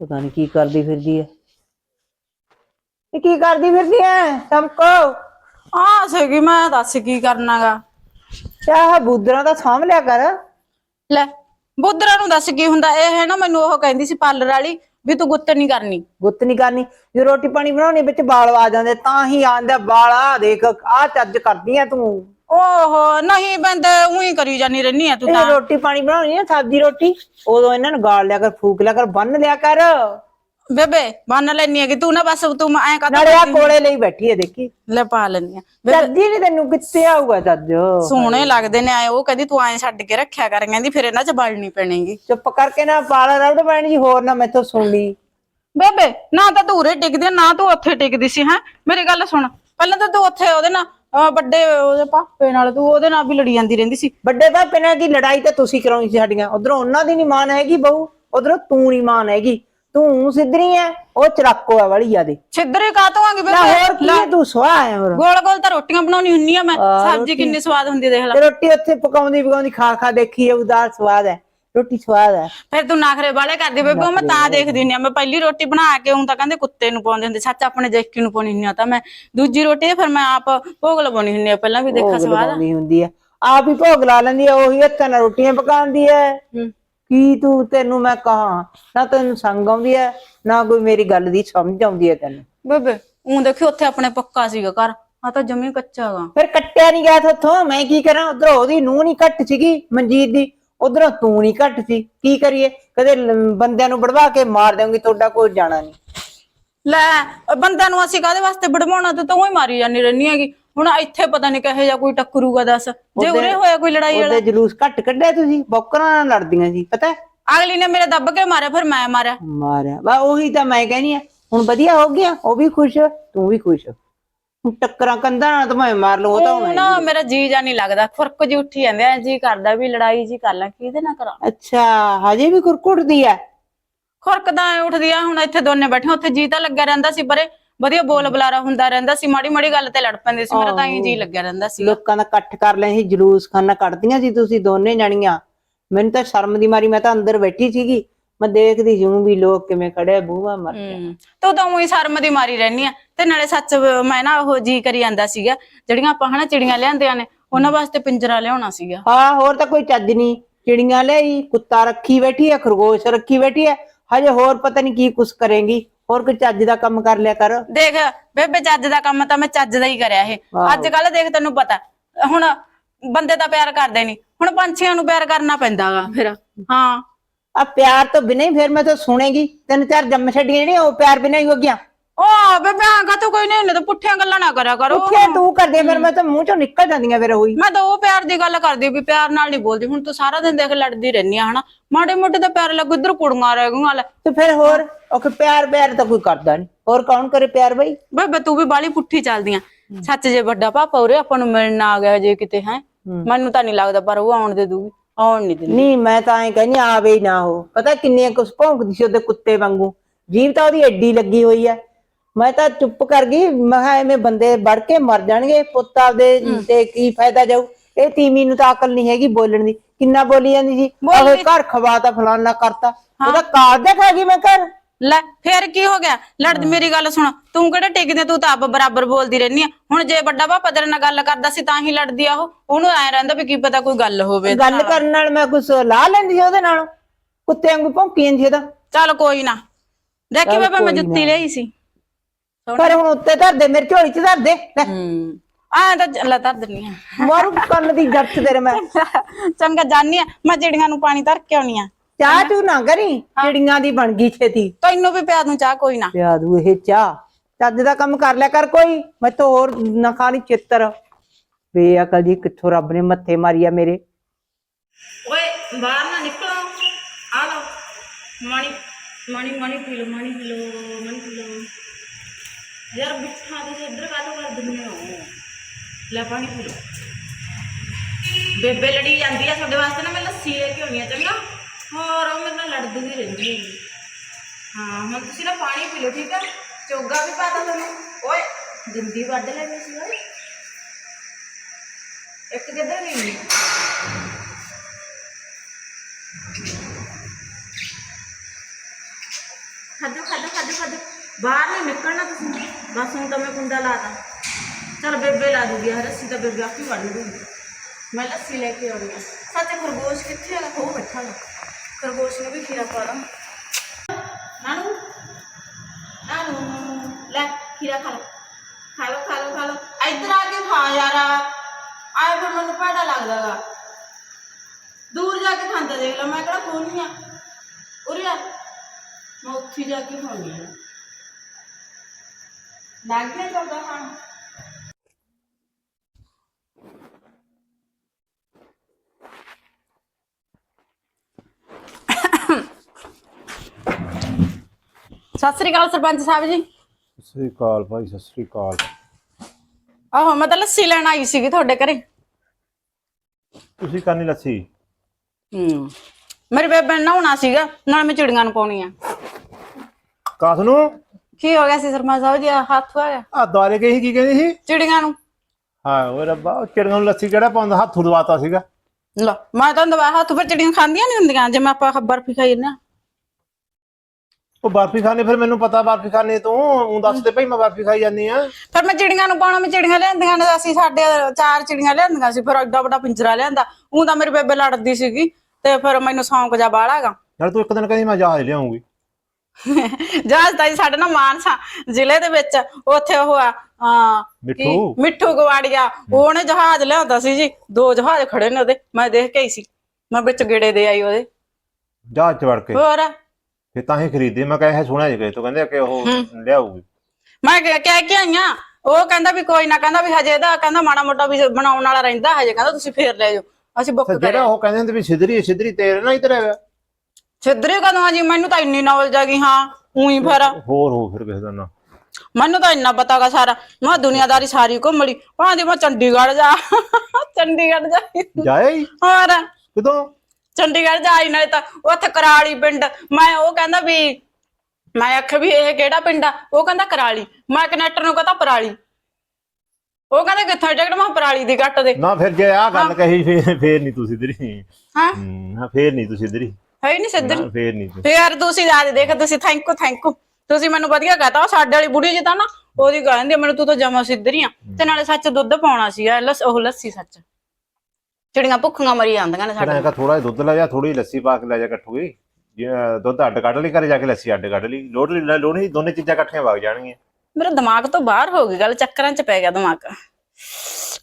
ਪਤਾ ਨਹੀਂ ਕੀ ਕਰਦੀ ਫਿਰਦੀ ਐ ਇਹ ਕੀ ਕਰਦੀ ਫਿਰਦੀ ਐ? ਸਮਕੋ ਹਾਂ ਸੀਗੀ ਮੈਂ ਦੱਸ ਕੀ ਕਰਨਾਗਾ? ਚਾਹ ਬੂਦਰਾਂ ਦਾ ਸਾਂਭ ਲਿਆ ਕਰ। ਲੈ ਬੁੱਧਰਾ ਨੂੰ ਦੱਸ ਕੀ ਹੁੰਦਾ? ਇਹ ਹੈ ਨਾ ਮੈਨੂੰ ਉਹ ਕਹਿੰਦੀ ਸੀ ਪਾਰਲਰ ਵਾਲੀ ਵੀ ਤੂੰ ਗੁੱਤ ਨਹੀਂ ਕਰਨੀ। ਗੁੱਤ ਨਹੀਂ ਕਰਨੀ। ਜੇ ਰੋਟੀ ਪਾਣੀ ਬਣਾਉਣੀ ਵਿੱਚ ਵਾਲ ਆ ਜਾਂਦੇ ਤਾਂ ਹੀ ਆਂਦਾ ਵਾਲਾ ਦੇਖ ਆ ਚੱਜ ਕਰਦੀ ਐ ਤੂੰ। ਓਹੋ ਨਹੀਂ ਬੰਦੇ ਉਹੀ ਕਰੀ ਜਾਨੀ ਰਹਿਨੀ ਆ ਤੂੰ ਇਹ ਤਾਂ। ਰੋਟੀ ਪਾਣੀ ਬਣਾਉਣੀ ਆ ਸਬਜ਼ੀ ਰੋਟੀ? ਉਦੋਂ ਇਹਨਾਂ ਨੂੰ ਗਾਲ ਲਿਆ ਕਰ ਫੂਕ ਲਿਆ ਕਰ ਬੰਨ ਲਿਆ ਕਰ। ਬੇਬੇ ਬੰਨ ਲੈਨੀ ਆ ਕਿ ਤੂੰ ਨਾ ਬਸ ਤੂੰ ਐ ਕਰ ਨਾਲੇ ਆ? ਕੋਲੇ ਲਈ ਬੈਠੀ ਐ ਦੇਖੀ। ਲੈ ਪਾ ਲੈਨੀ ਆ। ਚੱਜੀ ਨਹੀਂ ਤੈਨੂੰ ਕਿੱਥੇ ਆਊਗਾ ਚੱਜ ਸੋਹਣੇ ਲੱਗਦੇ ਨੇ ਆਏ ਉਹ ਕਹਿੰਦੀ ਤੂੰ ਐ ਛੱਡ ਕੇ ਰੱਖਿਆ ਕਰ ਕਹਿੰਦੀ ਫਿਰ ਇਹਨਾਂ ਚ ਬਲਣੀ ਪੈਣੀਗੀ। ਚੁੱਪ ਕਰਕੇ ਨਾ ਪਾਲਾ ਰਵੜ ਬੈਣ ਜੀ ਹੋਰ ਨਾ ਮੈਥੋਂ ਸੁਣ ਲਈ। ਬੇਬੇ ਨਾ ਤਾਂ ਤੂੰ ਉਰੇ ਟਿਕਦੀ ਆ, ਨਾ ਤੂੰ ਉੱਥੇ ਟਿਕਦੀ ਸੀ ਹੈ? ਮੇਰੀ ਗੱਲ ਸੁਣ ਪਹਿਲਾਂ ਤਾਂ ਤੂੰ ਉੱਥੇ ਉਹਦੇ ਨਾਲ ਅਹ ਵੱਡੇ ਉਹਦੇ ਪਾਪੇ ਨਾਲ ਤੂੰ ਉਹਦੇ ਨਾਲ ਵੀ ਲੜੀ ਜਾਂਦੀ ਰਹਿੰਦੀ ਸੀ। ਵੱਡੇ ਭਾਪੇ ਨਾਲ ਦੀ ਲੜਾਈ ਤਾਂ ਤੁਸੀਂ ਕਰਾਉਣੀ ਸੀ ਸਾਡੀਆਂ। ਉਧਰੋਂ ਉਹਨਾਂ ਦੀ ਨੀ ਮਾਨ ਹੈਗੀ ਬਹੂ ਉਧਰੋਂ ਤੂੰ ਨੀ ਮਾਨ ਹੈਗੀ। ਤੂੰ ਸਿੱਧਰੀ ਐ ਉਹ ਚਰਾਕੋ ਆ ਵਾਲੀ ਆ ਦੇ। ਛਿੱਦਰੇ ਕਾਤੋਂ ਆਂਗੀ ਨਾ ਹੋਰ ਕੀ ਐ ਤੂੰ ਸਵਾਹ ਐ ਹੋਰ। ਗੋਲ ਗੋਲ ਤਾਂ ਰੋਟੀਆਂ ਬਣਾਉਣੀ ਹੁੰਨੀ ਆ ਮੈਂ। ਸਬਜ਼ੀ ਕਿੰਨੀ ਸਵਾਦ ਹੁੰਦੀ ਦੇਖ ਲੈ। ਤੇ ਰੋਟੀ ਉੱਥੇ ਪਕਾਉਂਦੀ ਪਕਾਉਂਦੀ ਖਾ ਖਾ ਦੇਖੀ ਉਦਾਰ ਸਵਾਦ ਐ। ਰੋਟੀ ਸਵਾਦ ਐ ਫਿਰ ਤੂੰ ਨਾਖਰੇ ਵਾਲੇ ਕਰਦੀ ਬੇਬੇ ਉਹ ਮੈਂ ਤਾਂ ਦੇਖਦੀ ਆ ਮੈਂ ਪਹਿਲੀ ਰੋਟੀ ਬਣਾ ਕੇ ਹੁਣ ਤਾਂ ਕਹਿੰਦੇ ਕੁੱਤੇ ਨੂੰ ਪਾਉਂਦੇ ਹੁੰਦੇ ਸੱਚ ਆਪਣੇ ਜੈਕੀ ਨੂੰ ਪਾਉਣੀ ਆ ਤਾਂ ਮੈਂ ਦੂਜੀ ਰੋਟੀ ਤੇ ਫਿਰ ਮੈਂ ਆਪ ਭੋਗ ਲਵਾਉਣੀ ਹੁੰਨੀ ਆ ਪਹਿਲਾਂ ਵੀ ਦੇਖਾ ਭੋਗ ਸਵਾਦ ਲਗਾਉਂਦੀ ਹੁੰਦੀ ਐ ਆਪ ਹੀ ਭੋਗ ਲਾ ਲੈਂਦੀ ਐ ਉਹੀ ਹੱਥਾਂ ਨਾਲ ਰੋਟੀਆਂ ਪਕਾਉਂਦੀ ਐ ਹੂੰ। ਕੀ ਤੂੰ ਤੈਨੂੰ ਮੈਂ ਕਹਾਂ ਨਾ ਤੈਨੂੰ ਸੰਗ ਆਉਂਦੀ ਐ ਨਾ ਕੋਈ ਮੇਰੀ ਗੱਲ ਦੀ ਸਮਝ ਆਉਂਦੀ ਐ ਤੈਨੂੰ। ਬੇਬੇ ਉਹ ਦੇਖੀ ਉੱਥੇ ਆਪਣੇ ਪੱਕਾ ਸੀਗਾ ਘਰ ਆ ਤਾਂ ਜਮੀ ਕੱਚਾ ਗਾ। ਫਿਰ ਕੱਟਿਆ ਨਹੀਂ ਗਿਆ ਉੱਥੋਂ ਮੈਂ ਕੀ ਕਰਾਂ ਉਧਰ ਉਹਦੀ ਨੂੰਹ ਨਹੀਂ ਘੱਟ ਸੀਗੀ ਮਨਜੀਤ ਦੀ। ਉਧਰੋਂ ਤੂੰ ਨਹੀਂ ਘੱਟ ਸੀ। ਕੀ ਕਰੀਏ? ਕਦੇ ਲ- ਬੰਦਿਆਂ ਨੂੰ ਵੜਵਾ ਕੇ ਮਾਰ ਦੇਵਾਂਗੀ ਤੁਹਾਡਾ ਕੋਈ ਜਾਣਾ ਨਹੀਂ ਲੈ ਬੰਦਿਆਂ ਨੂੰ ਅਸੀਂ ਕਾਹਦੇ ਵਾਸਤੇ ਬੜਵਾਉਣਾ ਤੇ ਤੂੰ ਹੀ ਮਾਰੀ ਜਾਨੀ ਰਹਿਨੀ ਹੈਗੀ। ਹੁਣ ਇੱਥੇ ਪਤਾ ਨਹੀਂ ਕਹੇ ਜਾਂ ਕੋਈ ਟੱਕਰੂਗਾ ਦੱਸ। ਜੇ ਉਰੇ ਹੋਇਆ ਕੋਈ ਲੜਾਈ ਵਾਲਾ? ਉਹਦੇ ਜਲੂਸ ਘੱਟ ਕੱਢਿਆ ਤੁਸੀਂ? ਬੌਕਰਾਂ ਨਾਲ ਲੜਦੀਆਂ ਸੀ ਪਤਾ ਹੈ? ਅਗਲੀ ਨੇ ਮੇਰੇ ਦੱਬ ਕੇ ਮਾਰਿਆ ਫਿਰ ਮੈਂ ਮਾਰਿਆ। ਮਾਰਿਆ। ਵਾ ਉਹੀ ਤਾਂ ਮੈਂ ਕਹਿਨੀ ਆ ਹੁਣ ਵਧੀਆ ਹੋ ਗਿਆ ਉਹ ਵੀ ਖੁਸ਼ ਤੂੰ ਵੀ ਖੁਸ਼। ਹੁਣ ਟੱਕਰਾਂ ਕੰਧਾਂ ਨਾਲ ਤਾਂ ਮੈਂ ਮਾਰ ਲਵਾਂ ਉਹ ਤਾਂ ਨਾ ਮੇਰਾ ਜੀ ਜਾ ਨਹੀਂ ਲੱਗਦਾ। ਖੁਰਕ ਜੀ ਉੱਠੀ ਜਾਂਦੇ ਆ ਜੀ ਕਰਦਾ ਵੀ ਲੜਾਈ ਜੀ ਕਰ ਲਾਂ ਕਿਹਦੇ ਨਾਲ ਕਰਾਂ? ਅੱਛਾ ਹਜੇ ਵੀ ਕੁਰਕੁੜਦੀ ਆ ਖੁਰਕ ਤਾਂ ਐਂ ਉੱਠਦੀ ਆ ਹੁਣ ਇੱਥੇ ਦੋਨੇ ਬੈਠੇ ਉੱਥੇ ਜੀ ਤਾਂ ਲੱਗਿਆ ਰਹਿੰਦਾ ਸੀ ਪਰੇ ਵਧੀਆ ਬੋਲ ਬੁਲਾਰਾ ਹੁੰਦਾ ਰਹਿੰਦਾ ਸੀ ਮਾੜੀ ਮਾੜੀ ਗੱਲ ਤੇ ਲੜ ਪੈਂਦੇ ਸੀ ਮੇਰਾ ਤਾਂ ਹੀ ਜੀ ਲੱਗਿਆ ਰਹਿੰਦਾ ਸੀ। ਲੋਕਾਂ ਦਾ ਇਕੱਠ ਕਰ ਲੈ ਸੀ ਜਲੂਸ ਖਾਨਾ ਕੱਢਦੀਆਂ ਸੀ ਤੁਸੀਂ ਦੋਨੇ ਜਣੀਆਂ। ਮੈਨੂੰ ਤਾਂ ਸ਼ਰਮ ਦੀ ਮਾਰੀ ਮੈਂ ਤਾਂ ਅੰਦਰ ਬੈਠੀ ਸੀਗੀ। ਮੈਂ ਦੇਖਦੀ ਜੂੰ ਵੀ ਲੋਕ ਕਿਵੇਂ ਖੜੇ ਬੂਹਾ ਮਰ ਗਿਆ। ਹੂੰ ਤੂੰ ਤਾਂ ਉਹੀ ਸ਼ਰਮ ਦੀ ਮਾਰੀ ਰਹਿਨੀ ਆ। ਤੇ ਨਾਲੇ ਸੱਚ ਵ- ਮੈਂ ਨਾ ਉਹ ਜੀ ਕਰੀ ਜਾਂਦਾ ਸੀਗਾ ਜਿਹੜੀਆਂ ਆਪਾਂ ਹਨਾ ਚਿੜੀਆਂ ਲਿਆਂਦੀਆਂ ਨੇ ਉਹਨਾਂ ਵਾਸਤੇ ਪਿੰਜਰਾ ਲਿਆਉਣਾ ਸੀਗਾ। ਹਾਂ ਹੋਰ ਤਾਂ ਕੋਈ ਚੱਜ ਨਹੀਂ ਚਿੜੀਆਂ ਲਈ ਕੁੱਤਾ ਰੱਖੀ ਬੈਠੀ ਹੈ ਖਰਗੋਸ਼ ਰੱਖੀ ਬੈਠੀ ਹੈ ਹਜੇ ਹੋਰ ਪਤਾ ਨਹੀਂ ਕੀ ਕੁਛ ਕਰੇਗੀ। ਹੋਰ ਕੋਈ ਚੱਜ ਦਾ ਕੰਮ ਕਰ ਲਿਆ ਕਰ। ਦੇਖ ਬੇਬੇ ਚੱਜ ਦਾ ਕੰਮ ਤਾਂ ਮੈਂ ਚੱਜ ਦਾ ਹੀ ਕਰਿਆ ਇਹ। ਅੱਜ ਕੱਲ ਦੇਖ ਤੈਨੂੰ ਪਤਾ ਹੁਣ ਬੰਦੇ ਤਾਂ ਪਿਆਰ ਕਰਦੇ ਨਹੀਂ ਹੁਣ ਪੰਛੀਆਂ ਨੂੰ ਪਿਆਰ ਕਰਨਾ ਪੈਂਦਾਗਾ ਫਿਰ। ਹਾਂ। ਆ ਪਿਆਰ ਤੋਂ ਬਿਨਾਂ ਹੀ ਫਿਰ ਮੈਂ ਤਾਂ ਸੁਣੇਗੀ। ਤਿੰਨ ਚਾਰ ਜੰਮ ਛੱਡੀਆਂ ਜਿਹੜੀਆਂ ਉਹ ਪਿਆਰ ਬਿਨਾਂ ਹੀ ਹੋ ਗਿਆ ਉਹ ਬੇਬੇ ਆਗਾ ਤਾਂ ਕੋਈ ਨਹੀਂ ਹੁੰਦੇ ਤਾਂ ਪੁੱਠੀਆਂ ਗੱਲਾਂ ਨਾ ਕਰਿਆ ਕਰੋ। ਉੱਥੇ ਤੂੰ ਕਰਦੇ ਫਿਰ ਮੈਂ ਤਾਂ ਮੂੰਹ ਚੋਂ ਨਿਕਲ ਜਾਂਦੀਆਂ ਫਿਰ ਉਹੀ। ਮੈਂ ਤਾਂ ਉਹ ਪਿਆਰ ਦੀ ਗੱਲ ਕਰਦੀ ਵੀ ਪਿਆਰ ਨਾਲ ਨਹੀਂ ਬੋਲਦੀ। ਹੁਣ ਤੂੰ ਸਾਰਾ ਦਿਨ ਦੇਖ ਲੜਦੀ ਰਹਿਨੀ ਆ ਹਨਾ? ਮਾੜੇ ਮੋਟੇ ਤਾਂ ਪਿਆਰ ਲੱਗੂ ਇਧਰ ਕੁੜੀਆਂ ਰਹਿ ਗਈਆਂ ਲੈ। ਤੇ ਫਿਰ ਹੋਰ ਉਹ ਕਿ ਪਿਆਰ ਪਿਆਰ ਤਾਂ ਕੋਈ ਕਰਦਾ ਨਹੀਂ। ਹੋਰ ਕੌਣ ਕਰੇ ਪਿਆਰ ਬਈ? ਬੇਬੇ ਤੂੰ ਵੀ ਬਾਲੀ ਪੁੱਠੀ ਚੱਲਦੀਆਂ ਸੱਚ ਜੇ ਵੱਡਾ ਪਾਪਾ ਉਰੇ ਆਪਾਂ ਨੂੰ ਮਿਲਣ ਆ ਗਿਆ ਜੇ ਕਿਤੇ ਹੈ? ਮੈਨੂੰ ਤਾਂ ਨਹੀਂ ਲੱਗਦਾ ਪਰ ਉਹ ਆਉਣ ਦੇ ਦੂਗੀ ਆਉਣ ਨਹੀਂ ਦਿੰਦੀ। ਨਹੀਂ ਮੈਂ ਤਾਂ ਐਂ ਕਹਿੰਦੀ ਆਵੇ ਹੀ ਨਾ ਹੋ ਪਤਾ ਕਿੰਨੀਆਂ ਕੁਛ ਭੌਂਕਦੀ ਸੀ ਉਹਦੇ ਕੁੱਤੇ ਵਾਂਗੂ। ਜੀਭ ਤਾਂ ਉਹਦੀ ਐਡੀ ਲੱਗੀ ਹੋਈ ਐ। ਮੈਂ ਤਾਂ ਚੁੱਪ ਕਰ ਗਈ। ਮੈਂ ਕਿਹਾ ਐਵੇਂ ਬੰਦੇ ਵੜ ਕੇ ਮਰ ਜਾਣਗੇ। ਪੁੱਤ ਆਪਦੇ ਤੇ ਕੀ ਫਾਇਦਾ ਜਾਊ? ਇਹ ਤੀਮੀ ਨੂੰ ਤਾਂ ਅਕਲ ਨਹੀਂ ਹੈਗੀ ਬੋਲਣ ਦੀ। ਕਿੰਨਾ ਬੋਲੀ ਜਾਂਦੀ ਸੀ? ਉਹ ਘਰ ਖਵਾਤਾ ਫਲਾਨਾ ਕਰਤਾ। ਉਹਦਾ ਕਾਜ ਦੇਖਾ ਗਈ ਮੈਂ ਘਰ? ਲੈ ਫੇਰ ਕੀ ਹੋ ਗਿਆ? ਲੜਦੀ ਮੇਰੀ ਗੱਲ ਸੁਣ। ਤੂੰ ਕਿਹੜਾ ਟਿਕਦੀ ਤੂੰ ਤਾਂ ਆਪ ਬਰਾਬਰ ਬੋਲਦੀ ਰਹਿਨੀ ਆ। ਹੁਣ ਜੇ ਵੱਡਾ ਪਾਪਾ ਤੇਰੇ ਨਾਲ ਗੱਲ ਕਰਦਾ ਸੀ ਤਾਂ ਹੀ ਲੜਦੀ ਆ ਉਹ। ਉਹਨੂੰ ਐ ਰਹਿੰਦਾ ਵੀ ਕੀ ਪਤਾ ਕੋਈ ਗੱਲ ਹੋਵੇ ਗੱਲ ਕਰਨ ਨਾਲ ਮੈਂ ਕੁਛ ਲਾ ਲੈਂਦੀ ਸੀ ਉਹਦੇ ਨਾਲ। ਕੁੱਤੇ ਵਾਂਗੂ ਭੌਂਕੀ ਜਾਂਦੀ ਉਹਦਾ ਚੱਲ ਕੋਈ ਨਾ। ਦੇਖੀ ਬਾਬਾ ਮੈਂ ਜੁੱਤੀ ਲਈ ਸੀ। ਪਰ ਹੁਣ ਉੱਤੇ ਧਰ ਦੇ ਮੇਰੇ ਝੋਲੀ 'ਚ ਧਰ ਦੇ। ਲੈ, ਹੂੰ। ਆ ਤਾਂ ਲੈ ਧਰ ਦਿੰਨੀ ਆ। ਮਾਰੂ ਕੰਨ ਦੀ ਜੱਟ ਤੇਰੇ ਮੈਂ। ਚੰਗਾ ਜਾਨੀ ਆ। ਮੈਂ ਜਿਹੜੀਆਂ ਨੂੰ ਪਾਣੀ ਧਰ ਕੇ ਆਉਣੀ ਆ। ਚਾਹ ਤੂੰ ਨਾ ਕਰੀ ਚਿੜੀਆਂ ਦੀ ਬਣ ਗਈ ਛੇਤੀ। ਤੈਨੂੰ ਵੀ ਪਿਆ ਦੂੰ ਚਾਹ ਕੋਈ ਨਾ। ਪਿਆ ਦੂ ਇਹ ਚਾਹ। ਚੱਜ ਦਾ ਕੰਮ ਕਰ ਲਿਆ ਕਰ ਕੋਈ ਮੈਂ ਤਾਂ ਹੋਰ ਨਾ ਖਾਣੀ ਚਿੱਤਰ। ਵੇ ਅਕਲ ਜੀ ਕਿੱਥੋਂ ਰੱਬ ਨੇ ਮੱਥੇ ਮਾਰੀਆ ਮੇਰੇ। ਓਏ ਬਾਹਰ ਨਾ ਨਿਕਲੋ। ਆ ਲਓ। ਮਣੀ ਮਣੀ ਮਣੀ ਪੀ ਲਓ ਮਣੀ ਪੀ ਲਓ ਮਣੀ ਪੀ ਲਓ। ਯਾਰ ਬਿੱਠਾ ਤੁਸੀਂ ਇੱਧਰ ਕਾਹਤੋਂ ਕਰ ਦਿੰਦੇ ਹੋ? ਲੈ ਪਾਣੀ ਪੀ ਲਓ। ਬੇਬੇ ਲੜੀ ਜਾਂਦੀ ਆ ਤੁਹਾਡੇ ਵਾਸਤੇ ਨਾ ਮੈਂ ਲੱਸੀ ਲੈ ਕੇ ਆਉਣੀ ਆ ਚੰਗਾ? ਹੋਰ ਉਹ ਮੇਰੇ ਨਾਲ ਲੜਦੀ ਵੀ ਰਹਿੰਦੀ ਹੈਗੀ। ਹਾਂ, ਹੁਣ ਤੁਸੀਂ ਨਾ ਪਾਣੀ ਪੀ ਲਓ, ਠੀਕ ਆ? ਚੋਗਾ ਵੀ ਪਾਤਾ ਤੁਹਾਨੂੰ ਓਏ, ਜਿੰਦੀ ਵੱਢ ਲੈਣੀ ਸੀ ਓਏ। ਇੱਕ ਕਿੱਧਰ ਗਈ ਖਾਜੋ ਖਾਜੋ ਖਾਜੋ ਖਾਜੋ ਬਾਹਰ ਨਹੀਂ ਨਿਕਲਣਾ ਤੁਸੀਂ। ਬਸ ਹੁਣ ਤਾਂ ਮੈਂ ਕੁੰਡਾ ਲਾਤਾ ਚਲ ਬੇਬੇ ਲਾ ਦੂਗੀ ਯਾਰ ਰੱਸੀ ਤਾਂ ਬੇਬੇ ਆਪੀ ਵੜ ਦੂਗੀ। ਮੈਂ ਲੱਸੀ ਲੈ ਕੇ ਆਉਣੀ ਆ ਸੱਚ ਖਰਗੋਸ਼ ਕਿੱਥੇ ਆ? ਉਹ ਬੈਠਾ ਗਾ ਖਰਗੋਸ਼ ਨੂੰ ਵੀ ਖੀਰਾ ਪਾ ਦਾਂ। ਨਾਨੂ ਨਾਨੂ, ਲੈ ਖੀਰਾ ਖਾ ਲਓ। ਖਾ ਲਓ ਖਾ ਲਓ ਖਾ ਲਓ। ਇੱਧਰ ਆ ਕੇ ਖਾ ਯਾਰ। ਆਏ ਫਿਰ ਮੈਨੂੰ ਭੈੜਾ ਲੱਗਦਾਗਾ ਦੂਰ ਜਾ ਕੇ ਖਾਂਦਾ ਦੇਖ ਲਓ ਮੈਂ ਕਿਹੜਾ ਖੋਣੀ ਆ? ਉਰੇ ਆ। ਮੈਂ ਉੱਥੇ ਜਾ ਕੇ ਖਾਣੀ ਆ। ਲੱਗ ਗਿਆ ਤੁਹਾਡਾ ਖਾਣ। ਸਤਿ ਸ੍ਰੀ ਅਕਾਲ ਸਰਪੰਚ ਸਾਹਿਬ ਜੀ। ਸਤਿ ਸ੍ਰੀ ਅਕਾਲ ਭਾਈ ਸਤਿ ਸ੍ਰੀ ਅਕਾਲ। ਆਹੋ ਮੈਂ ਤਾਂ ਲੱਸੀ ਲੈਣ ਆਈ ਸੀਗੀ ਤੁਹਾਡੇ ਘਰੇ। ਤੁਸੀਂ ਕਰਨੀ ਲੱਸੀ? ਹੂੰ ਮੇਰੇ ਬੇਬੇ ਨੇ ਨਹਾਉਣਾ ਸੀਗਾ ਨਾਲ ਮੈਂ ਚਿੜੀਆਂ ਨੂੰ ਪਾਉਣੀ ਆ ਕਾਸ ਨੂੰ ਕੀ ਹੋ ਗਿਆ ਸੀ ਸਰਪੰਚ ਸਾਹਿਬ ਜੀ ਆਹ ਹੱਥ ਆ ਗਿਆ। ਆ ਦੁਆਰੇ ਕਹੀ ਕੀ ਕਹਿੰਦੀ ਸੀ? ਚਿੜੀਆਂ ਨੂੰ। ਹਾਂ ਓਏ ਰੱਬਾ ਉਹ ਚਿੜੀਆਂ ਨੂੰ ਲੱਸੀ ਕਿਹੜਾ ਪਾਉਂਦਾ? ਹੱਥ ਦਵਾਤਾ ਸੀਗਾ। ਲੋ ਮੈਂ ਤਾਂ ਦਵਾ ਹੱਥ ਪਰ ਚਿੜੀਆਂ ਖਾਂਦੀਆਂ ਨਹੀਂ ਹੁੰਦੀਆਂ ਜਿਵੇਂ ਆਪਾਂ ਬਰਫੀ ਖਾਈ ਨਾ ਉਹ ਬਰਫੀ ਖਾਣੇ ਫਿਰ ਮੈਨੂੰ ਪਤਾ ਬਰਫੀ ਖਾਣੇ ਤੂੰ ਉਹ ਦੱਸ ਦੇ ਭਾਈ ਮੈਂ ਬਰਫੀ ਖਾਈ ਜਾਂਦੀ ਆ ਫਿਰ ਮੈਂ ਚਿੜੀਆਂ ਨੂੰ ਪਾਉਣਾ ਮੈਂ ਚਿੜੀਆਂ ਲਿਆਂਦੀਆਂ ਨੇ ਅਸੀਂ ਸਾਡੇ ਚਾਰ ਚਿੜੀਆਂ ਲਿਆਂਦੀਆਂ ਸੀ ਫਿਰ ਐਡਾ ਵੱਡਾ ਪਿੰਜਰਾ ਲਿਆਂਦਾ ਉਹ ਤਾਂ ਮੇਰੀ ਬੇਬੇ ਲੜਦੀ ਸੀਗੀ ਤੇ ਫਿਰ ਮੈਨੂੰ ਸੌਂਕ ਜਾ ਬਾਲਾਗਾ ਯਾਰ ਤੂੰ ਇੱਕ ਦਿਨ ਕਹਿੰਦੀ ਮੈਂ ਜਹਾਜ਼ ਲਿਆਉਂਗੀ। ਜਹਾਜ਼ ਤਾਂ ਜੀ ਸਾਡੇ ਨਾ ਮਾਨਸਾ ਜ਼ਿਲ੍ਹੇ ਦੇ ਵਿੱਚ ਉੱਥੇ ਉਹ ਆ ਹਾਂ? ਮਿੱਠੂ। ਮਿੱਠੂ ਗਵਾੜੀਆ ਉਹਨੇ ਜਹਾਜ਼ ਲਿਆਂਦਾ ਸੀ ਜੀ ਦੋ ਜਹਾਜ਼ ਖੜੇ ਨੇ ਉਹਦੇ ਮੈਂ ਦੇਖ ਕੇ ਆਈ ਸੀ ਮੈਂ ਵਿੱਚ ਗੇੜੇ ਦੇ ਆਈ ਉਹਦੇ। ਜਹਾਜ਼ ਚ ਵੜ ਕੇ। ਹੋਰ? ਫਿਰ ਤਾਂ ਹੀ ਖਰੀਦੇ। ਮੈਂ ਕਿਹਾ ਇਹ ਸੁਣਿਆ ਜੀ ਗਏ ਤੂੰ ਕਹਿੰਦੇ ਕਿ ਉਹ ਲਿਆਊਗੀ। ਮੈਂ ਕਹਿ ਕਹਿ ਕੇ ਆਈਆਂ? ਉਹ ਕਹਿੰਦਾ ਵੀ ਕੋਈ ਨਾ ਕਹਿੰਦਾ ਵੀ ਹਜੇ ਦਾ ਕਹਿੰਦਾ ਮਾੜਾ ਮੋਟਾ ਵੀ ਬਣਾਉਣ ਵਾਲਾ ਰਹਿੰਦਾ ਹਜੇ ਕਹਿੰਦਾ ਤੁਸੀਂ ਫੇਰ ਲੈ ਜਾਓ। ਅਸੀਂ ਬੁੱਕ ਤੇ ਜਿਹੜਾ ਕਰਿਆ ਉਹ ਕਹਿੰਦੇ ਹੁੰਦੇ ਵੀ ਸਿੱਧਰੀ ਸਿੱਧਰੀ ਤੇਰੇ ਨਾਲ ਹੀ ਤੇਰੇ ਹੈਗਾ। ਸਿੱਧਰੇ ਕਦੋਂ? ਆ ਜੀ ਮੈਨੂੰ ਤਾਂ ਇੰਨੀ ਨੌਲੇਜ ਆ ਗਈ ਹਾਂ ਉਹੀ ਫਿਰ। ਹੋਰ ਹੋ ਫਿਰ ਕਿਸੇ ਦਾ ਨਾ। ਮੈਨੂੰ ਤਾਂ ਇੰਨਾ ਪਤਾਗਾ ਸਾਰਾ। ਮੈਂ ਦੁਨੀਆਦਾਰੀ ਸਾਰੀ ਘੁੰਮ ਲਈ। ਭਾਂਦੀ ਮੈਂ ਚੰਡੀਗੜ੍ਹ ਜਾ। ਚੰਡੀਗੜ੍ਹ ਜਾ। ਜਾਏ ਹੀ? ਹੋਰ। ਕਿਦੋਂ? ਚੰਡੀਗੜ੍ਹ ਜਾਈ ਨਾਲੇ ਤਾਂ ਉੱਥੇ ਕਰਾਲੀ ਪਿੰਡ। ਮੈਂ ਉਹ ਕਹਿੰਦਾ ਵੀ ਮੈਂ ਆਖਿਆ ਵੀ ਇਹ ਕਿਹੜਾ ਪਿੰਡ ਆ? ਉਹ ਕਹਿੰਦਾ ਕਰਾਲੀ। ਮੈਂ ਕਨੈਕਟਰ ਨੂੰ ਕਹਤਾ ਪਰਾਲੀ। ਉਹ ਕਹਿੰਦਾ ਕਿੱਥੇ ਟਿਕਟ? ਮੈਂ ਪਰਾਲੀ ਦੀ ਕੱਟ ਦੇ। ਨਾ ਫਿਰ ਜੇ ਆ ਗੱਲ ਕਹੀ ਫੇਰ ਫੇਰ ਨਹੀਂ ਤੂੰ ਸਿੱਧਰੀ ਹਾਂ। ਹੂੰ ਫੇਰ ਨਹੀਂ ਤੂੰ ਸਿੱਧਰੀ ਹੈ ਨਹੀਂ ਸਿੱਧਰ ਫੇਰ ਨਹੀਂ ਯਾਰ ਤੁਸੀਂ ਯਾਦ ਦੇਖ ਤੁਸੀਂ ਥੈਂਕ ਯੂ ਥੈਂਕ ਯੂ ਤੁਸੀਂ ਮੈਨੂੰ ਵਧੀਆ ਕਹਤਾ ਉਹ ਸਾਡੇ ਵਾਲੀ ਬੁੜੀ ਜੀ ਤਾਂ ਨਾ ਉਹਦੀ ਕਹਿੰਦੀ ਮੈਨੂੰ ਤੂੰ ਤਾਂ ਜਮਾ ਸਿੱਧਰੀ ਆ। ਤੇ ਨਾਲੇ ਸੱਚ ਦੁੱਧ ਪਾਉਣਾ ਸੀ ਲੱਸ ਉਹ ਲੱਸੀ ਸੱਚ। ਚਿੜੀਆਂ ਭੁੱਖੀਆਂ ਮਰੀ ਜਾਂਦੀਆਂ ਨੇ ਸਾਡੇ ਐਂ ਥੋੜਾ ਜਿਹਾ ਦੁੱਧ ਲੈ ਜਾ ਥੋੜੀ ਲੱਸੀ ਪਾ ਕੇ ਲੈ ਜਾ ਇਕੱਠੂਗੀ। ਜੇ ਦੁੱਧ ਅੱਡ ਕੱਢ ਲਈ ਘਰੇ ਜਾ ਕੇ ਲੱਸੀ ਅੱਡ ਕੱਢ ਲਈ। ਲੋੜ ਲਈ ਲੋੜ ਨਹੀਂ ਦੋਨੇ ਚੀਜ਼ਾਂ ਇਕੱਠੀਆਂ ਵਗ ਜਾਣਗੀਆਂ। ਮੇਰੇ ਦਿਮਾਗ ਤੋਂ ਬਾਹਰ ਹੋ ਗਈ ਗੱਲ ਚੱਕਰਾਂ 'ਚ ਪੈ ਗਿਆ ਦਿਮਾਗ।